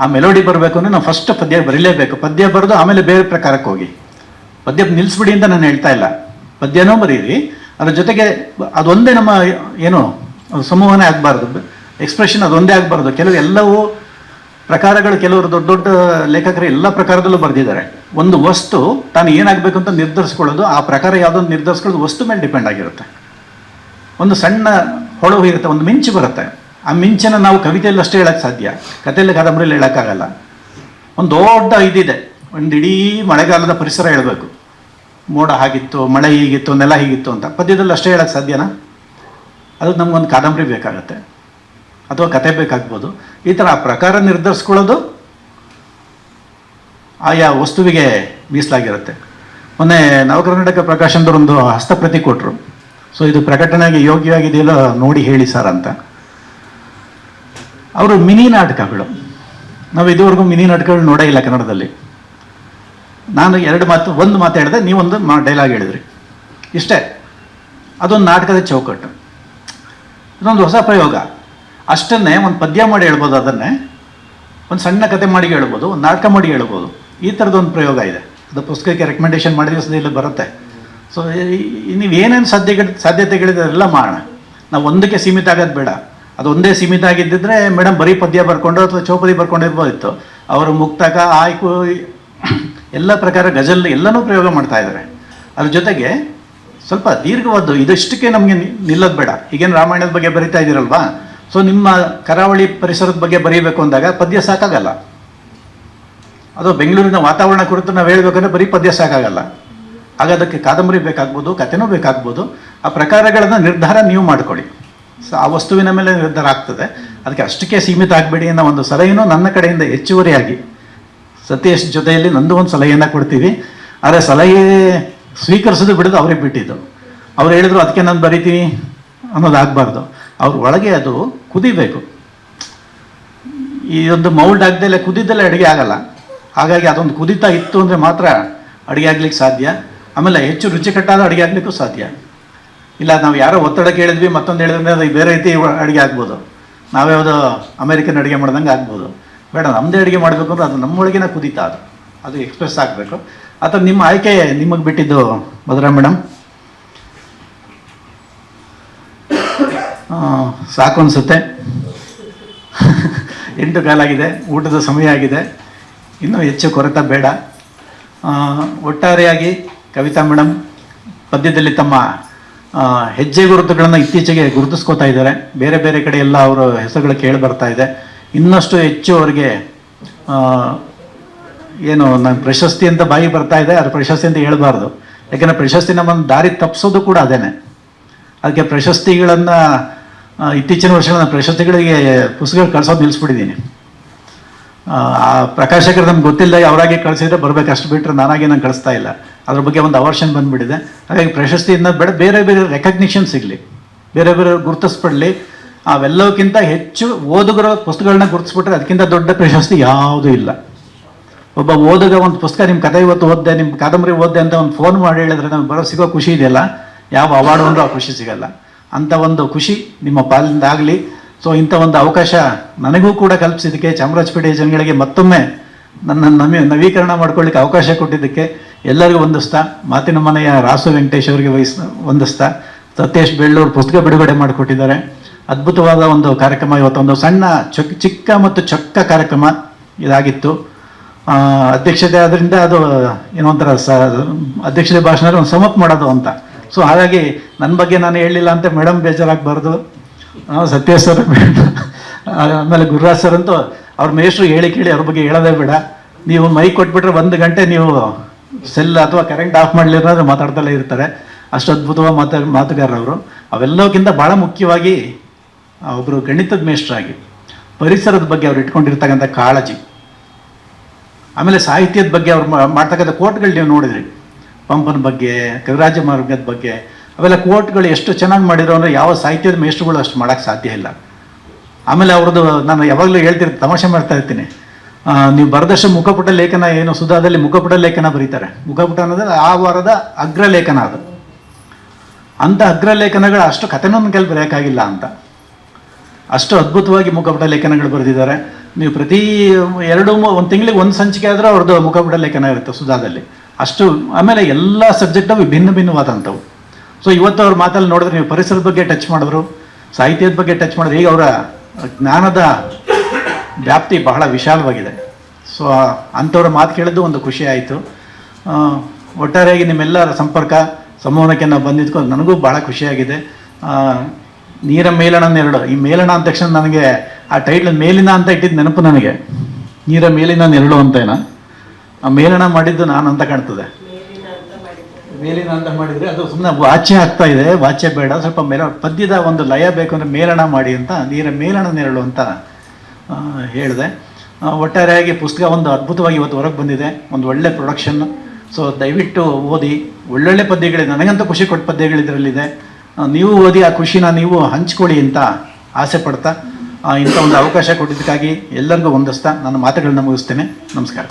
ಆ ಮೆಲೋಡಿ ಬರಬೇಕು ಅಂದರೆ ನಾವು ಫಸ್ಟ್ ಪದ್ಯ ಬರೀಲೇಬೇಕು. ಪದ್ಯ ಬರೆದು ಆಮೇಲೆ ಬೇರೆ ಪ್ರಕಾರಕ್ಕೆ ಹೋಗಿ. ಪದ್ಯ ನಿಲ್ಲಿಸ್ಬಿಡಿ ಅಂತ ನಾನು ಹೇಳ್ತಾ ಇಲ್ಲ. ಪದ್ಯನೂ ಬರೀರಿ. ಅದ್ರ ಜೊತೆಗೆ ಅದೊಂದೇ ನಮ್ಮ ಏನು ಸಂವಹನ ಆಗಬಾರ್ದು. ಎಕ್ಸ್ಪ್ರೆಷನ್ ಅದೊಂದೇ ಆಗಬಾರ್ದು. ಕೆಲವು ಎಲ್ಲವೂ ಪ್ರಕಾರಗಳು ಕೆಲವರು ದೊಡ್ಡ ದೊಡ್ಡ ಲೇಖಕರು ಎಲ್ಲ ಪ್ರಕಾರದಲ್ಲೂ ಬರೆದಿದ್ದಾರೆ. ಒಂದು ವಸ್ತು ತಾನು ಏನಾಗಬೇಕು ಅಂತ ನಿರ್ಧರಿಸ್ಕೊಳ್ಳೋದು, ಆ ಪ್ರಕಾರ ಯಾವುದೊಂದು ನಿರ್ಧರಿಸ್ಕೊಳ್ಳೋದು ವಸ್ತು ಮೇಲೆ ಡಿಪೆಂಡ್ ಆಗಿರುತ್ತೆ. ಒಂದು ಸಣ್ಣ ಹೊಳವು ಇರುತ್ತೆ, ಒಂದು ಮಿಂಚು ಬರುತ್ತೆ. ಆ ಮಿಂಚನ್ನು ನಾವು ಕವಿತೆಯಲ್ಲಿ ಅಷ್ಟೇ ಹೇಳಕ್ಕೆ ಸಾಧ್ಯ. ಕಥೆಯಲ್ಲಿ ಕಾದಂಬರಿಯಲ್ಲಿ ಹೇಳೋಕ್ಕಾಗಲ್ಲ. ಒಂದು ದೊಡ್ಡ ಇದಿದೆ. ಒಂದು ಇಡೀ ಮಳೆಗಾಲದ ಪರಿಸರ ಹೇಳಬೇಕು. ಮೋಡ ಹಾಗಿತ್ತು, ಮಳೆ ಹೀಗಿತ್ತು, ನೆಲ ಹೀಗಿತ್ತು ಅಂತ. ಪದ್ಯದಲ್ಲಿ ಅಷ್ಟೇ ಹೇಳಕ್ಕೆ ಸಾಧ್ಯನಾ? ಅದು ನಮಗೊಂದು ಕಾದಂಬರಿ ಬೇಕಾಗತ್ತೆ. ಅಥವಾ ಕತೆ ಬೇಕಾಗ್ಬೋದು. ಈ ಥರ ಪ್ರಕಾರ ನಿರ್ಧರಿಸ್ಕೊಳ್ಳೋದು ಆಯಾ ವಸ್ತುವಿಗೆ ಮೀಸಲಾಗಿರುತ್ತೆ. ಮೊನ್ನೆ ನವಕರ್ನಾಟಕ ಪ್ರಕಾಶನದವರೊಂದು ಹಸ್ತಪ್ರತಿ ಕೊಟ್ಟರು ಸೊ ಇದು ಪ್ರಕಟಣೆಗೆ ಯೋಗ್ಯವಾಗಿದೆಯಲ್ಲ ನೋಡಿ ಹೇಳಿ ಸರ್ ಅಂತ. ಅವರು ಮಿನಿ ನಾಟಕಗಳು. ನಾವು ಇದುವರೆಗೂ ಮಿನಿ ನಾಟಕಗಳು ನೋಡೇ ಇಲ್ಲ ಕನ್ನಡದಲ್ಲಿ. ನಾನು ಎರಡು ಮಾತು, ಒಂದು ಮಾತು ಹೇಳಿದೆ, ನೀವೊಂದು ಮಾ, ಡೈಲಾಗ್ ಹೇಳಿದ್ರಿ. ಇಷ್ಟೇ. ಅದೊಂದು ನಾಟಕದ ಚೌಕಟ್ಟು. ಇದೊಂದು ಹೊಸ ಪ್ರಯೋಗ. ಅಷ್ಟನ್ನೇ ಒಂದು ಪದ್ಯ ಮಾಡಿ ಹೇಳ್ಬೋದು ಅದನ್ನೇ. ಒಂದು ಸಣ್ಣ ಕತೆ ಮಾಡಿ ಹೇಳ್ಬೋದು, ಒಂದು ನಾಟಕ ಮಾಡಿ ಹೇಳ್ಬೋದು. ಈ ಥರದೊಂದು ಪ್ರಯೋಗ ಇದೆ. ಅದು ಪುಸ್ತಕಕ್ಕೆ ರೆಕಮೆಂಡೇಶನ್ ಮಾಡಿದ ಇಲ್ಲಿ ಬರುತ್ತೆ. ಸೊ ನೀವು ಏನೇನು ಸಾಧ್ಯ ಸಾಧ್ಯತೆಗಳಿದೆ ಅದೆಲ್ಲ ಮಾಡೋಣ ನಾವು ಒಂದಕ್ಕೆ ಸೀಮಿತ ಆಗೋದು ಬೇಡ. ಅದು ಒಂದೇ ಸೀಮಿತ ಆಗಿದ್ದಿದ್ರೆ ಮೇಡಮ್ ಬರೀ ಪದ್ಯ ಬರ್ಕೊಂಡು ಅಥವಾ ಚೌಪದಿ ಬರ್ಕೊಂಡಿರ್ಬೋದಿತ್ತು. ಅವರು ಮುಕ್ತಕ ಆಯ್ಕು, ಎಲ್ಲ ಪ್ರಕಾರ ಗಜಲ್ ಎಲ್ಲನೂ ಪ್ರಯೋಗ ಮಾಡ್ತಾ ಇದ್ದಾರೆ. ಅದ್ರ ಜೊತೆಗೆ ಸ್ವಲ್ಪ ದೀರ್ಘವಾದ್ದು, ಇದಷ್ಟಕ್ಕೆ ನಮಗೆ ನಿಲ್ಲೋದು ಬೇಡ. ಈಗೇನು ರಾಮಾಯಣದ ಬಗ್ಗೆ ಬರಿತಾ ಇದ್ದೀರಲ್ವಾ? ಸೊ ನಿಮ್ಮ ಕರಾವಳಿ ಪರಿಸರದ ಬಗ್ಗೆ ಬರೀಬೇಕು ಅಂದಾಗ ಪದ್ಯ ಸಾಕಾಗಲ್ಲ. ಅದು ಬೆಂಗಳೂರಿನ ವಾತಾವರಣ ಕುರಿತು ನಾವು ಹೇಳಬೇಕಂದ್ರೆ ಬರೀ ಪದ್ಯ ಸಾಕಾಗಲ್ಲ. ಆಗ ಅದಕ್ಕೆ ಕಾದಂಬರಿ ಬೇಕಾಗ್ಬೋದು, ಕಥೆನೂ ಬೇಕಾಗ್ಬೋದು. ಆ ಪ್ರಕಾರಗಳನ್ನು ನಿರ್ಧಾರ ನೀವು ಮಾಡಿಕೊಳ್ಳಿ. ಸೊ ಆ ವಸ್ತುವಿನ ಮೇಲೆ ನಿರ್ಧಾರ ಆಗ್ತದೆ. ಅದಕ್ಕೆ ಅಷ್ಟಕ್ಕೆ ಸೀಮಿತ ಆಗಬೇಡಿ ಅನ್ನೋ ಒಂದು ಸಲಹೆಯೂ ನನ್ನ ಕಡೆಯಿಂದ ಹೆಚ್ಚುವರಿಯಾಗಿ. ಸತೀಶ್ ಜೊತೆಯಲ್ಲಿ ನಂದು ಒಂದು ಸಲಹೆಯನ್ನು ಕೊಡ್ತೀವಿ. ಆದರೆ ಸಲಹೆ ಸ್ವೀಕರಿಸೋದು ಬಿಡೋದು ಅವ್ರಿಗೆ ಬಿಟ್ಟಿದ್ದು. ಅವ್ರು ಹೇಳಿದ್ರು, ಅದಕ್ಕೆ ನಾನು ಬರಿತೀನಿ ಅನ್ನೋದು ಆಗಬಾರ್ದು ಅವ್ರ ಒಳಗೆ ಅದು ಕುದಿಬೇಕು. ಈ ಒಂದು ಮೌಲ್ಡ್ ಆಗದಲ್ಲೇ ಕುದಿದ್ದಲ್ಲೇ ಅಡುಗೆ ಆಗಲ್ಲ. ಹಾಗಾಗಿ ಅದೊಂದು ಕುದಿತಾ ಇತ್ತು ಅಂದರೆ ಮಾತ್ರ ಅಡುಗೆ ಆಗ್ಲಿಕ್ಕೆ ಸಾಧ್ಯ. ಆಮೇಲೆ ಹೆಚ್ಚು ರುಚಿಕಟ್ಟಾದ ಅಡುಗೆ ಆಗಲಿಕ್ಕೂ ಸಾಧ್ಯ. ಇಲ್ಲ, ನಾವು ಯಾರೋ ಒತ್ತಡ ಕೇಳಿದ್ವಿ, ಮತ್ತೊಂದು ಹೇಳಿದ್ರೆ ಅದು ಬೇರೆ ರೀತಿ ಅಡುಗೆ ಆಗ್ಬೋದು. ನಾವ್ಯಾವುದೋ ಅಮೇರಿಕನ್ ಅಡುಗೆ ಮಾಡ್ದಂಗೆ ಆಗ್ಬೋದು. ಬೇಡ ನಮ್ಮದೇ ಅಡುಗೆ ಮಾಡಬೇಕು ಅಂದರೆ ಅದು ನಮ್ಮೊಳಗಿನ ಕುದಿತಾ ಅದು. ಅದು ಎಕ್ಸ್ಪ್ರೆಸ್ ಆಗಬೇಕು. ಅಥವಾ ನಿಮ್ಮ ಆಯ್ಕೆ ನಿಮಗೆ ಬಿಟ್ಟಿದ್ದು ಮಧುರಾ ಮೇಡಮ್ ಸಾಕು ಅನಿಸುತ್ತೆ ಎಂಟು ಕಾಲಾಗಿದೆ, ಊಟದ ಸಮಯ ಆಗಿದೆ. ಇನ್ನೂ ಹೆಚ್ಚು ಕೊರತ ಬೇಡ. ಒಟ್ಟಾರೆಯಾಗಿ ಕವಿತಾ ಮೇಡಮ್ ಪದ್ಯದಲ್ಲಿ ತಮ್ಮ ಹೆಜ್ಜೆ ಗುರುತುಗಳನ್ನು ಇತ್ತೀಚೆಗೆ ಗುರುತಿಸ್ಕೋತಾ ಇದ್ದಾರೆ. ಬೇರೆ ಬೇರೆ ಕಡೆ ಎಲ್ಲ ಅವರ ಹೆಸರುಗಳು ಕೇಳಿ ಬರ್ತಾ ಇದೆ. ಇನ್ನಷ್ಟು ಹೆಚ್ಚು ಅವರಿಗೆ ಏನು ನನ್ನ ಪ್ರಶಸ್ತಿ ಅಂತ ಬಾಯಿ ಬರ್ತಾ ಇದೆ, ಅದು ಪ್ರಶಸ್ತಿ ಅಂತ ಹೇಳಬಾರ್ದು. ಯಾಕಂದರೆ ಪ್ರಶಸ್ತಿ ನಮ್ಮನ್ನು ದಾರಿ ತಪ್ಪಿಸೋದು ಕೂಡ ಅದೇನೆ. ಅದಕ್ಕೆ ಪ್ರಶಸ್ತಿಗಳನ್ನು ಇತ್ತೀಚಿನ ವರ್ಷಗಳ ಪ್ರಶಸ್ತಿಗಳಿಗೆ ಪುಸ್ತಕಗಳು ಕಳ್ಸೋದು ನಿಲ್ಲಿಸ್ಬಿಟ್ಟಿದ್ದೀನಿ ಆ, ಪ್ರಕಾಶಕರು ನಮ್ಗೆ ಗೊತ್ತಿಲ್ಲ ಅವರಾಗೆ ಕಳಿಸಿದ್ರೆ ಬರಬೇಕು ಅಷ್ಟು ಬಿಟ್ಟರೆ ನಾನಾಗೆ ನಾನು ಕಳಿಸ್ತಾ ಇಲ್ಲ. ಅದ್ರ ಬಗ್ಗೆ ಒಂದು ಅವರ್ಷನ್ ಬಂದುಬಿಟ್ಟಿದೆ. ಹಾಗಾಗಿ ಪ್ರಶಸ್ತಿಯಿಂದ ಬೇಡ ಬೇರೆ ಬೇರೆ ರೆಕಗ್ನಿಷನ್ ಸಿಗಲಿ. ಬೇರೆ ಬೇರೆ ಗುರುತಿಸ್ಬಿಡಲಿ. ಅವೆಲ್ಲಕ್ಕಿಂತ ಹೆಚ್ಚು ಓದುಗರ ಪುಸ್ತಕಗಳನ್ನ ಗುರುತಿಸ್ಬಿಟ್ರೆ ಅದಕ್ಕಿಂತ ದೊಡ್ಡ ಪ್ರಶಸ್ತಿ ಯಾವುದೂ ಇಲ್ಲ. ಒಬ್ಬ ಓದುಗ ಒಂದು ಪುಸ್ತಕ ನಿಮ್ಮ ಕಥೆ ಇವತ್ತು ಓದ್ದೆ ನಿಮ್ಮ ಕಾದಂಬರಿ ಓದ್ದೆ ಅಂತ ಒಂದು ಫೋನ್ ಮಾಡಿ ಹೇಳಿದ್ರೆ ನಮ್ಗೆ ಬರೋ ಸಿಗೋ ಖುಷಿ ಇದೆಯಲ್ಲ? ಯಾವ ಅವಾರ್ಡ್ ಒಂದು ಆ ಖುಷಿ ಸಿಗಲ್ಲ. ಅಂಥ ಒಂದು ಖುಷಿ ನಿಮ್ಮ ಪಾಲಿನಿಂದ ಆಗಲಿ ಸೊ ಇಂಥ ಒಂದು ಅವಕಾಶ ನನಗೂ ಕೂಡ ಕಲ್ಪಿಸಿದ್ದಕ್ಕೆ ಚಾಮರಾಜಪೇಟೆ ಜನಗಳಿಗೆ ಮತ್ತೊಮ್ಮೆ ನನ್ನ ನವಿ ನವೀಕರಣ ಮಾಡ್ಕೊಳ್ಳಿಕ್ಕೆ ಅವಕಾಶ ಕೊಟ್ಟಿದ್ದಕ್ಕೆ ಎಲ್ಲರಿಗೂ ಒಂದಿಸ್ತಾ ಮಾತಿನ ಮನೆಯ ರಾಸು ವೆಂಕಟೇಶ್ ಅವರಿಗೆ ವಹಿಸ್ ಒಂದಿಸ್ತಾ ಸತೀಶ್ ಬೆಳ್ಳೂರು ಪುಸ್ತಕ ಬಿಡುಗಡೆ ಮಾಡಿಕೊಟ್ಟಿದ್ದಾರೆ. ಅದ್ಭುತವಾದ ಒಂದು ಕಾರ್ಯಕ್ರಮ, ಇವತ್ತೊಂದು ಸಣ್ಣ ಚೊಕ್, ಚಿಕ್ಕ ಮತ್ತು ಚೊಕ್ಕ ಕಾರ್ಯಕ್ರಮ ಇದಾಗಿತ್ತು. ಅಧ್ಯಕ್ಷತೆ ಆದ್ದರಿಂದ ಅದು ಏನೋ ಒಂಥರ ಸ, ಅಧ್ಯಕ್ಷತೆ ಭಾಷಣ ಸಮಪ್ ಮಾಡೋದು ಅಂತ. ಸೊ ಹಾಗಾಗಿ ನನ್ನ ಬಗ್ಗೆ ನಾನು ಹೇಳಿಲ್ಲ ಅಂತ ಮೇಡಮ್ ಬೇಜಾರಾಗಬಾರ್ದು. ಸತ್ಯ ಸರ್, ಆಮೇಲೆ ಗುರುರಾಜ್ ಸರ್ ಅಂತೂ ಅವ್ರ ಮೇಷ್ಟ್ರು ಹೇಳಿ ಕೇಳಿ ಅವ್ರ ಬಗ್ಗೆ ಹೇಳೋದೇ ಬೇಡ. ನೀವು ಮೈ ಕೊಟ್ಬಿಟ್ರೆ ಒಂದು ಗಂಟೆ ನೀವು ಸೆಲ್ ಅಥವಾ ಕರೆಂಟ್ ಆಫ್ ಮಾಡಲಿರೋದ್ರೆ ಮಾತಾಡ್ತಲೇ ಇರ್ತಾರೆ. ಅಷ್ಟು ಅದ್ಭುತವಾಗಿ ಮಾತಾ, ಮಾತುಗಾರರವರು. ಅವೆಲ್ಲಕ್ಕಿಂತ ಭಾಳ ಮುಖ್ಯವಾಗಿ ಒಬ್ಬರು ಗಣಿತದ ಮೇಷ್ಟ್ರಾಗಿ ಪರಿಸರದ ಬಗ್ಗೆ ಅವ್ರು ಇಟ್ಕೊಂಡಿರ್ತಕ್ಕಂಥ ಕಾಳಜಿ. ಆಮೇಲೆ ಸಾಹಿತ್ಯದ ಬಗ್ಗೆ ಅವ್ರು ಮಾಡ್ತಕ್ಕಂಥ ಕೋಟ್ಗಳು ನೀವು ನೋಡಿದ್ರಿ. ಪಂಪನ ಬಗ್ಗೆ, ಕವಿರಾಜ ಮಾರ್ಗದ ಬಗ್ಗೆ, ಅವೆಲ್ಲ ಕೋಟ್ಗಳು ಎಷ್ಟು ಚೆನ್ನಾಗಿ ಮಾಡಿರೋ ಅಂದರೆ ಯಾವ ಸಾಹಿತ್ಯದ ಮೇಷ್ಟ್ರುಗಳು ಅಷ್ಟು ಮಾಡೋಕ್ಕೆ ಸಾಧ್ಯ ಇಲ್ಲ. ಆಮೇಲೆ ಅವ್ರದ್ದು ನಾನು ಯಾವಾಗಲೂ ಹೇಳ್ತಿರ್ತೀನಿ ತಮಾಷೆ ಮಾಡ್ತಾ ಇರ್ತೀನಿ. ನೀವು ಬರೆದಷ್ಟು ಮುಖಪುಟ ಲೇಖನ ಏನು ಸುಧಾದಲ್ಲಿ ಮುಖಪುಟ ಲೇಖನ ಬರೀತಾರೆ. ಮುಖಪುಟ ಅನ್ನೋದು ಆ ವಾರದ ಅಗ್ರ ಲೇಖನ ಅದು. ಅಂಥ ಅಗ್ರ ಲೇಖನಗಳು ಅಷ್ಟು ಕಥೆನೂ ಕೆಲ ಕೈಲಿ ಬರೆಯೋಕ್ಕಾಗಿಲ್ಲ ಅಂತ. ಅಷ್ಟು ಅದ್ಭುತವಾಗಿ ಮುಖಪುಟ ಲೇಖನಗಳು ಬರೆದಿದ್ದಾರೆ. ನೀವು ಪ್ರತಿ ಎರಡು ಒಂದು ತಿಂಗಳಿಗೆ ಒಂದು ಸಂಚಿಕೆ ಆದರೂ ಅವ್ರದ್ದು ಮುಖಪುಟ ಲೇಖನ ಇರುತ್ತೆ ಸುಧಾದಲ್ಲಿ. ಅಷ್ಟು ಆಮೇಲೆ ಎಲ್ಲ ಸಬ್ಜೆಕ್ಟು ವಿಭಿನ್ನ ಭಿನ್ನವಾದಂಥವು. ಸೊ ಇವತ್ತು ಅವ್ರ ಮಾತಲ್ಲಿ ನೋಡಿದ್ರೆ ನೀವು ಪರಿಸರದ ಬಗ್ಗೆ ಟಚ್ ಮಾಡಿದ್ರು, ಸಾಹಿತ್ಯದ ಬಗ್ಗೆ ಟಚ್ ಮಾಡಿದ್ರೆ, ಈಗ ಅವರ ಜ್ಞಾನದ ವ್ಯಾಪ್ತಿ ಬಹಳ ವಿಶಾಲವಾಗಿದೆ. ಸೊ ಅಂಥವ್ರ ಮಾತು ಕೇಳಿದ್ದು ಒಂದು ಖುಷಿ ಆಯಿತು. ಒಟ್ಟಾರೆಯಾಗಿ ನಿಮ್ಮೆಲ್ಲರ ಸಂಪರ್ಕ ಸಂವಹನಕ್ಕೆ ನಾವು ಬಂದಿದ್ಕೊಂಡು ನನಗೂ ಭಾಳ ಖುಷಿಯಾಗಿದೆ ನೀರ ಮೇಲಣ ನೆರಳು ಈ ಮೇಲಣ ಅಂದ ತಕ್ಷಣ ನನಗೆ ಆ ಟೈಟ್ಲ್ ಮೇಲಿನ ಅಂತ ಇಟ್ಟಿದ್ದು ನೆನಪು ನನಗೆ. ನೀರ ಮೇಲಿನ ನೆರಳು ಅಂತೇನ ಆ ಮೇಲಣ ಮಾಡಿದ್ದು ನಾನು ಅಂತ ಕಾಣ್ತದೆ. ಮೇಲಿನ ಅಂತ ಮಾಡಿದರೆ ಅದು ಸುಮ್ಮನೆ ವಾಚ್ಯ ಆಗ್ತಾ ಇದೆ, ವಾಚ್ಯ ಬೇಡ, ಸ್ವಲ್ಪ ಮೇಲ ಪದ್ಯದ ಒಂದು ಲಯ ಬೇಕು ಅಂದರೆ ಮೇಲಣ ಮಾಡಿ ಅಂತ, ನೀರ ಮೇಲಣ ನೆರಳು ಅಂತ ಹೇಳಿದೆ. ಒಟ್ಟಾರೆಯಾಗಿ ಪುಸ್ತಕ ಒಂದು ಅದ್ಭುತವಾಗಿ ಇವತ್ತು ಹೊರಗೆ ಬಂದಿದೆ, ಒಂದು ಒಳ್ಳೆ ಪ್ರೊಡಕ್ಷನ್ ಸೊ ದಯವಿಟ್ಟು ಓದಿ, ಒಳ್ಳೊಳ್ಳೆ ಪದ್ಯಗಳಿದೆ, ನನಗಂತೂ ಖುಷಿ ಕೊಟ್ಟ ಪದ್ಯಗಳು ಇದರಲ್ಲಿದೆ. ನೀವು ಓದಿ, ಆ ಖುಷಿನ ನೀವು ಹಂಚ್ಕೊಳ್ಳಿ ಅಂತ ಆಸೆ ಪಡ್ತಾ ಇಂಥ ಒಂದು ಅವಕಾಶ ಕೊಟ್ಟಿದ್ದಕ್ಕಾಗಿ ಎಲ್ಲರಿಗೂ ಹೊಂದಿಸ್ತಾ ನನ್ನ ಮಾತುಗಳನ್ನ ಮುಗಿಸ್ತೇನೆ. ನಮಸ್ಕಾರ.